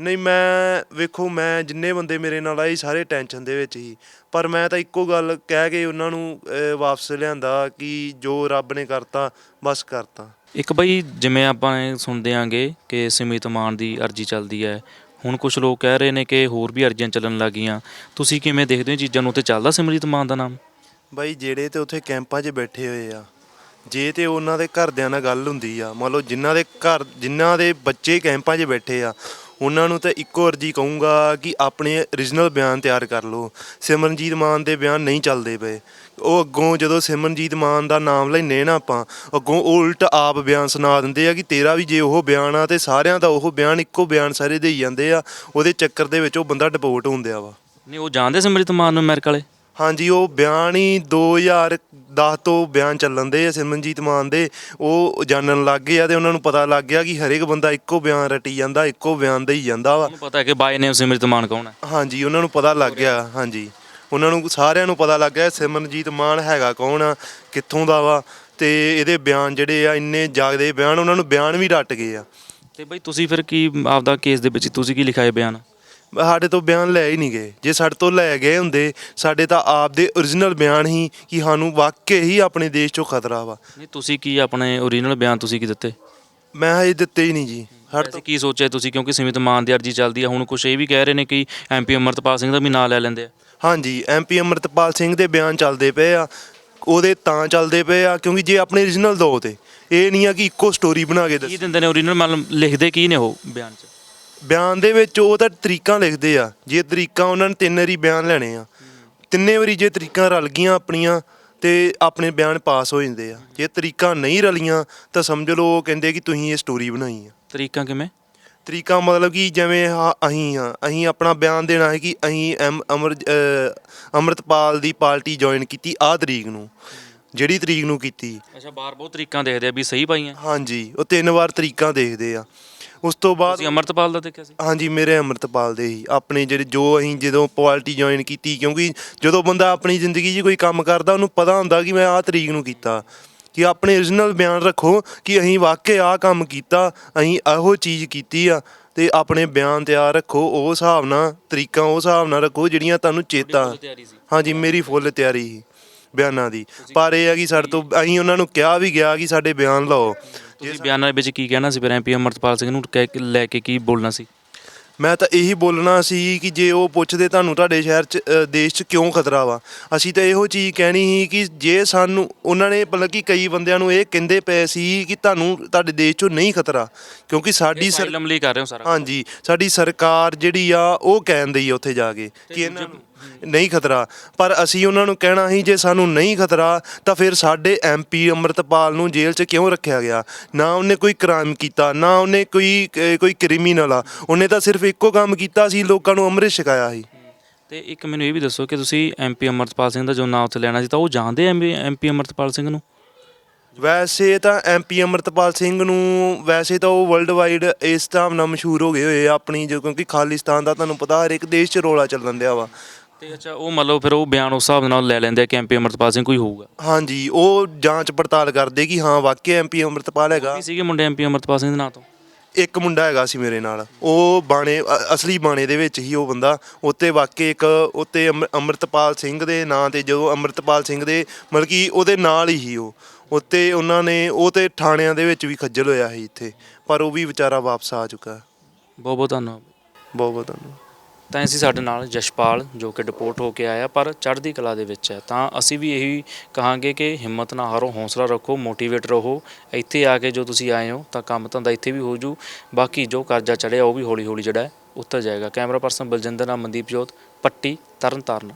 ਨਹੀਂ ਮੈਂ ਵੇਖੋ ਮੈਂ ਜਿੰਨੇ ਬੰਦੇ ਮੇਰੇ ਨਾਲ ਆਏ ਸਾਰੇ ਟੈਨਸ਼ਨ ਦੇ ਵਿੱਚ ਹੀ ਪਰ ਮੈਂ ਤਾਂ ਇੱਕੋ ਗੱਲ ਕਹਿ ਕੇ ਉਹਨਾਂ ਨੂੰ ਅਹ, ਵਾਪਸ ਲਿਆਂਦਾ ਕਿ ਜੋ ਰੱਬ ਨੇ ਕਰਤਾ ਬਸ ਕਰਤਾ। ਇੱਕ ਬਈ ਜਿਵੇਂ ਆਪਾਂ ਇਹ ਸੁਣਦੇ ਆਂਗੇ ਕਿ ਸਿਮਿਤ ਮਾਨ ਦੀ ਅਰਜੀ ਚੱਲਦੀ ਹੈ ਹੁਣ ਕੁਝ ਲੋਕ ਕਹਿ ਰਹੇ ਨੇ ਕਿ ਹੋਰ ਵੀ ਅਰਜ਼ੀਆਂ ਚੱਲਣ ਲੱਗੀਆਂ। ਤੁਸੀਂ ਕਿਵੇਂ ਦੇਖਦੇ ਹੋ ਇਹ ਚੀਜ਼ਾਂ ਨੂੰ? ਤੇ ਚੱਲਦਾ ਸਿਮਰਜੀਤ ਮਾਨ ਦਾ ਨਾਮ? ਬਾਈ ਜਿਹੜੇ ਤੇ ਉੱਥੇ ਕੈਂਪਾਂ 'ਚ ਬੈਠੇ ਹੋਏ ਆ ਜੇ ਤੇ ਉਹਨਾਂ ਦੇ ਘਰਦਿਆਂ ਨਾਲ ਗੱਲ ਹੁੰਦੀ ਆ, ਮੰਨ ਲਓ ਜਿਨ੍ਹਾਂ ਦੇ ਘਰ, ਜਿਨ੍ਹਾਂ ਦੇ ਬੱਚੇ ਕੈਂਪਾਂ 'ਚ ਬੈਠੇ ਆ, ਉਹਨਾਂ ਨੂੰ ਤਾਂ ਇੱਕੋ ਅਰਜੀ ਕਹੂੰਗਾ ਕਿ ਆਪਣੇ origignal ਬਿਆਨ ਤਿਆਰ ਕਰ ਲਓ। ਸਿਮਰਨਜੀਤ ਮਾਨ ਦੇ ਬਿਆਨ ਨਹੀਂ ਚੱਲਦੇ ਪਏ। ਉਹ ਅੱਗੋਂ ਜਦੋਂ ਸਿਮਰਨਜੀਤ ਮਾਨ ਦਾ ਨਾਮ ਲੈਨੇ ਨਾ ਆਪਾਂ, ਅੱਗੋਂ ਉਹ ਉਲਟ ਆਪ ਬਿਆਨ ਸੁਣਾ ਦਿੰਦੇ ਆ ਕਿ ਤੇਰਾ ਵੀ ਜੇ ਉਹ ਬਿਆਨ ਆ ਤੇ ਸਾਰਿਆਂ ਦਾ ਉਹ ਬਿਆਨ ਇੱਕੋ ਬਿਆਨ ਸਾਰੇ ਦੇਈ ਜਾਂਦੇ ਆ, ਉਹਦੇ ਚੱਕਰ ਦੇ ਵਿੱਚ ਉਹ ਬੰਦਾ ਡਿਪੋਰਟ ਹੁੰਦਿਆ ਵਾ। ਨਹੀਂ, ਉਹ ਜਾਣਦੇ ਸਿਮਰਜੀਤ ਮਾਨ ਨੂੰ ਅਮਰੀਕਾ ਵਾਲੇ? ਹਾਂਜੀ ਉਹ ਬਿਆਨ ਹੀ 2010 ਤੋਂ ਬਿਆਨ ਚੱਲਣ ਦੇ ਆ ਸਿਮਰਨਜੀਤ ਮਾਨ ਦੇ। ਉਹ ਜਾਣਨ ਲੱਗ ਗਏ ਆ ਤੇ ਉਹਨਾਂ ਨੂੰ ਪਤਾ ਲੱਗ ਗਿਆ ਕਿ ਹਰੇਕ ਬੰਦਾ ਇੱਕੋ ਬਿਆਨ ਰਟੀ ਜਾਂਦਾ ਇੱਕੋ ਬਿਆਨ ਦੇਈ ਜਾਂਦਾ ਵਾ। ਪਤਾ ਹੈ ਕਿ ਬਾਈ ਨੇਮ ਸਿਮਰਜੀਤ ਮਾਨ ਕੌਣ ਹੈ? ਹਾਂਜੀ ਉਹਨਾਂ ਨੂੰ ਪਤਾ ਲੱਗ ਗਿਆ ਹਾਂਜੀ। ਉਹਨਾਂ ਨੂੰ ਸਾਰਿਆਂ ਨੂੰ ਪਤਾ ਲੱਗ ਗਿਆ ਸਿਮਰਨਜੀਤ ਮਾਨ ਹੈਗਾ ਕੌਣ ਆ ਕਿੱਥੋਂ ਦਾ ਵਾ ਤੇ ਇਹਦੇ ਬਿਆਨ ਜਿਹੜੇ ਆ ਇੰਨੇ ਜਾਗਦੇ ਬਿਆਨ ਉਹਨਾਂ ਨੂੰ ਬਿਆਨ ਵੀ ਰੱਟ ਗਏ ਆ। ਤੇ ਬਈ ਤੁਸੀਂ ਫਿਰ ਕੀ ਆਪਦਾ ਕੇਸ ਦੇ ਵਿੱਚ ਤੁਸੀਂ ਕੀ ਲਿਖਾਏ ਬਿਆਨ? ਸਾਡੇ ਤੋਂ ਬਿਆਨ ਲੈ ਹੀ ਨਹੀਂ ਗਏ। ਜੇ ਸਾਡੇ ਤੋਂ ਲੈ ਗਏ ਹੁੰਦੇ ਸਾਡੇ ਤਾਂ ਆਪ ਦੇ origignal ਬਿਆਨ ਹੀ ਕਿ ਸਾਨੂੰ ਵਾਕਈ ਹੀ ਆਪਣੇ ਦੇਸ਼ 'ਚੋਂ ਖਤਰਾ ਵਾ। ਨਹੀਂ ਤੁਸੀਂ ਕੀ ਆਪਣੇ ਓਰੀਜਨਲ ਬਿਆਨ ਤੁਸੀਂ ਕੀ ਦਿੱਤੇ? ਮੈਂ ਹਜੇ ਦਿੱਤੇ ਹੀ ਨਹੀਂ ਜੀ। ਸਾਡੇ ਵੈਸੇ ਕੀ ਸੋਚਿਆ ਤੁਸੀਂ? ਕਿਉਂਕਿ ਸਿਮਿਤ ਮਾਨ ਦੀ ਅਰਜੀ ਚੱਲਦੀ ਹੈ ਹੁਣ ਕੁਝ ਇਹ ਵੀ ਕਹਿ ਰਹੇ ਨੇ ਕਿ ਐਮਪੀ ਅਮਰਤਪਾਲ ਸਿੰਘ ਦਾ ਵੀ ਨਾਂ ਲੈ ਲੈਂਦੇ ਆ। ਹਾਂਜੀ ਐਮਪੀ ਅਮਰਤਪਾਲ ਸਿੰਘ ਦੇ ਬਿਆਨ ਚੱਲਦੇ ਪਏ ਆ। ਉਹਦੇ ਤਾਂ ਚੱਲਦੇ ਪਏ ਆ ਕਿਉਂਕਿ ਜੇ ਆਪਣੇ origignal ਦੋ ਤੇ। ਇਹ ਨਹੀਂ ਆ ਕਿ ਇੱਕੋ ਸਟੋਰੀ ਬਣਾ ਕੇ ਦੱਸ ਕੀ ਦਿੰਦੇ ਨੇ ਓਰੀਜਨਲ ਮਤਲਬ ਲਿਖਦੇ ਕੀ ਨੇ ਉਹ ਬਿਆਨ 'ਚ? ਬਿਆਨ ਦੇ ਵਿੱਚ ਉਹ ਤਾਂ ਤਰੀਕਾਂ ਲਿਖਦੇ ਆ। ਜੇ ਤਰੀਕਾਂ ਉਹਨਾਂ ਨੇ ਤਿੰਨ ਵਾਰੀ ਬਿਆਨ ਲੈਣੇ ਆ ਤਿੰਨੇ ਵਾਰੀ ਜੇ ਤਰੀਕਾਂ ਰਲ ਗਈਆਂ ਆਪਣੀਆਂ ਤੇ ਆਪਣੇ ਬਿਆਨ ਪਾਸ ਹੋ ਜਾਂਦੇ ਆ। ਜੇ ਤਰੀਕਾਂ ਨਹੀਂ ਰਲੀਆਂ ਤਾਂ ਸਮਝ ਲਓ ਉਹ ਕਹਿੰਦੇ ਕਿ ਤੁਸੀਂ ਇਹ ਸਟੋਰੀ ਬਣਾਈ ਆ। ਤਰੀਕਾ ਕਿਵੇਂ? ਤਰੀਕਾ ਮਤਲਬ ਕਿ ਜਿਵੇਂ ਆਹ ਅਸੀਂ ਆ ਅਸੀਂ ਆਪਣਾ ਬਿਆਨ ਦੇਣਾ ਹੈ ਕਿ ਅਸੀਂ ਐਮ ਅਮਰ ਅਹ ਅੰਮ੍ਰਿਤਪਾਲ ਦੀ ਪਾਰਟੀ ਜੁਆਇਨ ਕੀਤੀ ਆਹ ਤਰੀਕ ਨੂੰ ਜਿਹੜੀ ਤਰੀਕ ਨੂੰ ਕੀਤੀ। ਅੱਛਾ ਬਾਹਰ ਬਹੁਤ ਤਰੀਕਾਂ ਦੇਖਦੇ ਆ ਵੀ ਸਹੀ ਪਾਈਆਂ। ਹਾਂਜੀ ਉਹ ਤਿੰਨ ਵਾਰ ਤਰੀਕਾਂ ਦੇਖਦੇ ਆ। ਉਸ ਤੋਂ ਬਾਅਦ ਤੁਸੀਂ ਅਮਰਤਪਾਲ ਦਾ ਦੇਖਿਆ ਸੀ? ਹਾਂਜੀ ਮੇਰੇ ਅੰਮ੍ਰਿਤਪਾਲ ਦੇ ਹੀ ਆਪਣੇ ਜਿਹੜੇ ਜੋ ਅਸੀਂ ਜਦੋਂ ਪਾਰਟੀ ਜੁਆਇਨ ਕੀਤੀ ਕਿਉਂਕਿ ਜਦੋਂ ਬੰਦਾ ਆਪਣੀ ਜ਼ਿੰਦਗੀ 'ਚ ਕੋਈ ਕੰਮ ਕਰਦਾ ਉਹਨੂੰ ਪਤਾ ਹੁੰਦਾ ਕਿ ਮੈਂ ਆਹ ਤਰੀਕ ਨੂੰ ਕੀਤਾ। ਕਿ ਆਪਣੇ origignal ਬਿਆਨ ਰੱਖੋ ਕਿ ਅਸੀਂ ਵਾਕਈ ਆਹ ਕੰਮ ਕੀਤਾ ਅਸੀਂ ਇਹੋ ਚੀਜ਼ ਕੀਤੀ ਆ ਤੇ ਆਪਣੇ ਬਿਆਨ ਤਿਆਰ ਰੱਖੋ ਉਹ ਹਿਸਾਬ ਨਾਲ ਤਰੀਕਾਂ ਉਹ ਹਿਸਾਬ ਨਾਲ ਰੱਖੋ ਜਿਹੜੀਆਂ ਤੁਹਾਨੂੰ ਚੇਤਾ ਹਾਂਜੀ ਮੇਰੀ ਫੁੱਲ ਤਿਆਰੀ ਸੀ। ਬਿਆਨਾਂ ਦੀ। ਪਰ ਇਹ ਆ ਕਿ ਸਾਡੇ ਤੋਂ ਅਸੀਂ ਉਹਨਾਂ ਨੂੰ ਕਿਹਾ ਵੀ ਗਿਆ ਕਿ ਸਾਡੇ ਬਿਆਨ ਲਓ। ਤੁਸੀਂ ਬਿਆਨਾਂ ਵਿੱਚ ਕੀ ਕਹਿਣਾ ਸੀ? ਫਿਰ ਐਮਪੀ ਅਮਰਤਪਾਲ ਸਿੰਘ ਨੂੰ ਕਹਿ ਕੇ ਲੈ ਕੇ ਕੀ ਬੋਲਣਾ ਸੀ? ਮੈਂ ਤਾਂ ਇਹੀ ਬੋਲਣਾ ਸੀ ਕਿ ਜੇ ਉਹ ਪੁੱਛਦੇ ਤੁਹਾਨੂੰ ਤੁਹਾਡੇ ਸ਼ਹਿਰ 'ਚ ਅ, ਦੇਸ਼ 'ਚ ਕਿਉਂ ਖਤਰਾ ਵਾ? ਅਸੀਂ ਤਾਂ ਇਹੋ ਚੀਜ਼ ਕਹਿਣੀ ਸੀ ਕਿ ਜੇ ਸਾਨੂੰ ਉਹਨਾਂ ਨੇ ਮਤਲਬ ਕਿ ਕਈ ਬੰਦਿਆਂ ਨੂੰ ਇਹ ਕਹਿੰਦੇ ਪਏ ਸੀ ਕਿ ਤੁਹਾਨੂੰ ਤੁਹਾਡੇ ਦੇਸ਼ 'ਚੋਂ ਨਹੀਂ ਖਤਰਾ ਕਿਉਂਕਿ ਸਾਡੀ ਸਰ ਲਈ ਕਰ ਰਹੇ ਹੋ ਸਾਰਾ ਹਾਂਜੀ ਸਾਡੀ ਸਰਕਾਰ ਜਿਹੜੀ ਆ ਉਹ ਕਹਿੰਦੀ ਆ ਉੱਥੇ ਜਾ ਕੇ ਕਿ ਇਹਨਾਂ ਨੂੰ ਨਹੀਂ ਖਤਰਾ। ਪਰ ਅਸੀਂ ਉਹਨਾਂ ਨੂੰ ਕਹਿਣਾ ਸੀ ਜੇ ਸਾਨੂੰ ਨਹੀਂ ਖਤਰਾ ਤਾਂ ਫਿਰ ਸਾਡੇ ਐਮਪੀ ਅੰਮ੍ਰਿਤਪਾਲ ਨੂੰ ਜੇਲ੍ਹ 'ਚ ਕਿਉਂ ਰੱਖਿਆ ਗਿਆ? ਨਾ ਉਹਨੇ ਕੋਈ ਕ੍ਰਾਈਮ ਕੀਤਾ ਨਾ ਉਹਨੇ ਕੋਈ ਕੋਈ ਕ੍ਰਿਮੀਨਲ ਆ। ਉਹਨੇ ਤਾਂ ਸਿਰਫ ਇੱਕੋ ਕੰਮ ਕੀਤਾ ਸੀ ਲੋਕਾਂ ਨੂੰ ਅੰਮ੍ਰਿਤ ਛਕਾਇਆ ਸੀ। ਤੇ ਇੱਕ ਮੈਨੂੰ ਇਹ ਵੀ ਦੱਸੋ ਕਿ ਤੁਸੀਂ ਐਮਪੀ ਅਮਰਤਪਾਲ ਸਿੰਘ ਦਾ ਜੋ ਨਾਮ ਉੱਥੇ ਲੈਣਾ ਸੀ ਤਾਂ ਉਹ ਜਾਣਦੇ ਐਮਪੀ ਅਮਰਤਪਾਲ ਸਿੰਘ ਨੂੰ? ਵੈਸੇ ਤਾਂ ਐਮਪੀ ਅੰਮ੍ਰਿਤਪਾਲ ਸਿੰਘ ਨੂੰ ਵੈਸੇ ਤਾਂ ਉਹ ਵਰਲਡ ਵਾਈਡ ਇਸ ਹਿਸਾਬ ਨਾਲ ਮਸ਼ਹੂਰ ਹੋ ਗਏ ਹੋਏ ਆ ਆਪਣੀ ਜੋ ਕਿਉਂਕਿ ਖਾਲਿਸਤਾਨ ਦਾ ਤੁਹਾਨੂੰ ਪਤਾ ਹਰ ਇੱਕ ਦੇਸ਼ 'ਚ ਰੋਲਾ ਚੱਲਣ ਦਿਆ ਵਾ। ਤੇ ਅੱਛਾ ਉਹ ਮਤਲਬ ਫਿਰ ਉਹ ਬਿਆਨ ਉਸ ਹਿਸਾਬ ਨਾਲ ਲੈ ਲੈਂਦੇ ਆ ਕਿ ਐਮਪੀ ਅਮਰਤਪਾਲ ਸਿੰਘ ਕੋਈ ਹੋਊਗਾ? ਹਾਂਜੀ ਉਹ ਜਾਂਚ ਪੜਤਾਲ ਕਰਦੇ ਕਿ ਹਾਂ ਵਾਕਿਆ ਐਮਪੀ ਅੰਮ੍ਰਿਤਪਾਲ ਹੈਗਾ। ਕੀ ਸੀਗੇ ਮੁੰਡੇ ਐਮਪੀ ਅਮਰਤਪਾਲ ਸਿੰਘ ਦੇ ਨਾਂ ਤੋਂ? ਇੱਕ ਮੁੰਡਾ ਹੈਗਾ ਸੀ ਮੇਰੇ ਨਾਲ। ਉਹ ਬਾਣੇ ਅ- ਅਸਲੀ ਬਾਣੇ ਦੇ ਵਿੱਚ ਹੀ ਉਹ ਬੰਦਾ ਉੱਤੇ ਵਾਕਈ ਇੱਕ ਉੱਤੇ ਅੰਮ੍ਰਿ- ਅੰਮ੍ਰਿਤਪਾਲ ਸਿੰਘ ਦੇ ਨਾਂ ਤੇ ਜਦੋਂ ਅੰਮ੍ਰਿਤਪਾਲ ਸਿੰਘ ਦੇ ਮਤਲਬ ਕਿ ਉਹਦੇ ਨਾਲ ਹੀ ਸੀ ਉਹ। ਉੱਤੇ ਉਹਨਾਂ ਨੇ ਉਹ ਤੇ ਥਾਣਿਆਂ ਦੇ ਵਿੱਚ ਵੀ ਖੱਜਲ ਹੋਇਆ ਸੀ ਇੱਥੇ ਪਰ ਉਹ ਵੀ ਵਿਚਾਰਾ ਵਾਪਸ ਆ ਚੁੱਕਾ। ਬਹੁਤ ਬਹੁਤ ਧੰਨਵਾਦ। ਬਹੁਤ ਬਹੁਤ ਧੰਨਵਾਦ। ਤਾਂ ਅਸੀਂ ਸਾਡੇ ਨਾਲ ਜਸ਼ਪਾਲ ਜੋ ਕਿ ਡਿਪੋਰਟ ਹੋ ਕੇ ਆਇਆ, ਪਰ ਚੜ੍ਹਦੀ ਕਲਾ ਦੇ ਵਿੱਚ ਹੈ। ਤਾਂ ਅਸੀਂ ਵੀ ਇਹੀ ਕਹਾਂਗੇ ਕਿ ਹਿੰਮਤ ਨਾ ਹਾਰੋ ਹੌਸਲਾ ਰੱਖੋ, ਮੋਟੀਵੇਟ ਰਹੋ। ਇੱਥੇ ਆ ਕੇ ਜੋ ਤੁਸੀਂ ਆਏ ਹੋ, ਤਾਂ ਕੰਮ ਧੰਦਾ ਇੱਥੇ ਵੀ ਹੋ ਜੂ। ਬਾਕੀ ਜੋ ਕਰਜ਼ਾ ਚੜਿਆ ਉਹ ਵੀ ਹੌਲੀ ਹੌਲੀ ਜਿਹੜਾ ਉੱਤਰ ਜਾਏਗਾ। ਕੈਮਰਾ ਪਰਸਨ ਬਲਜਿੰਦਰ ਨਾਲ ਮਨਦੀਪ ਜੋਤ, ਪੱਟੀ ਤਰਨਤਾਰਨ।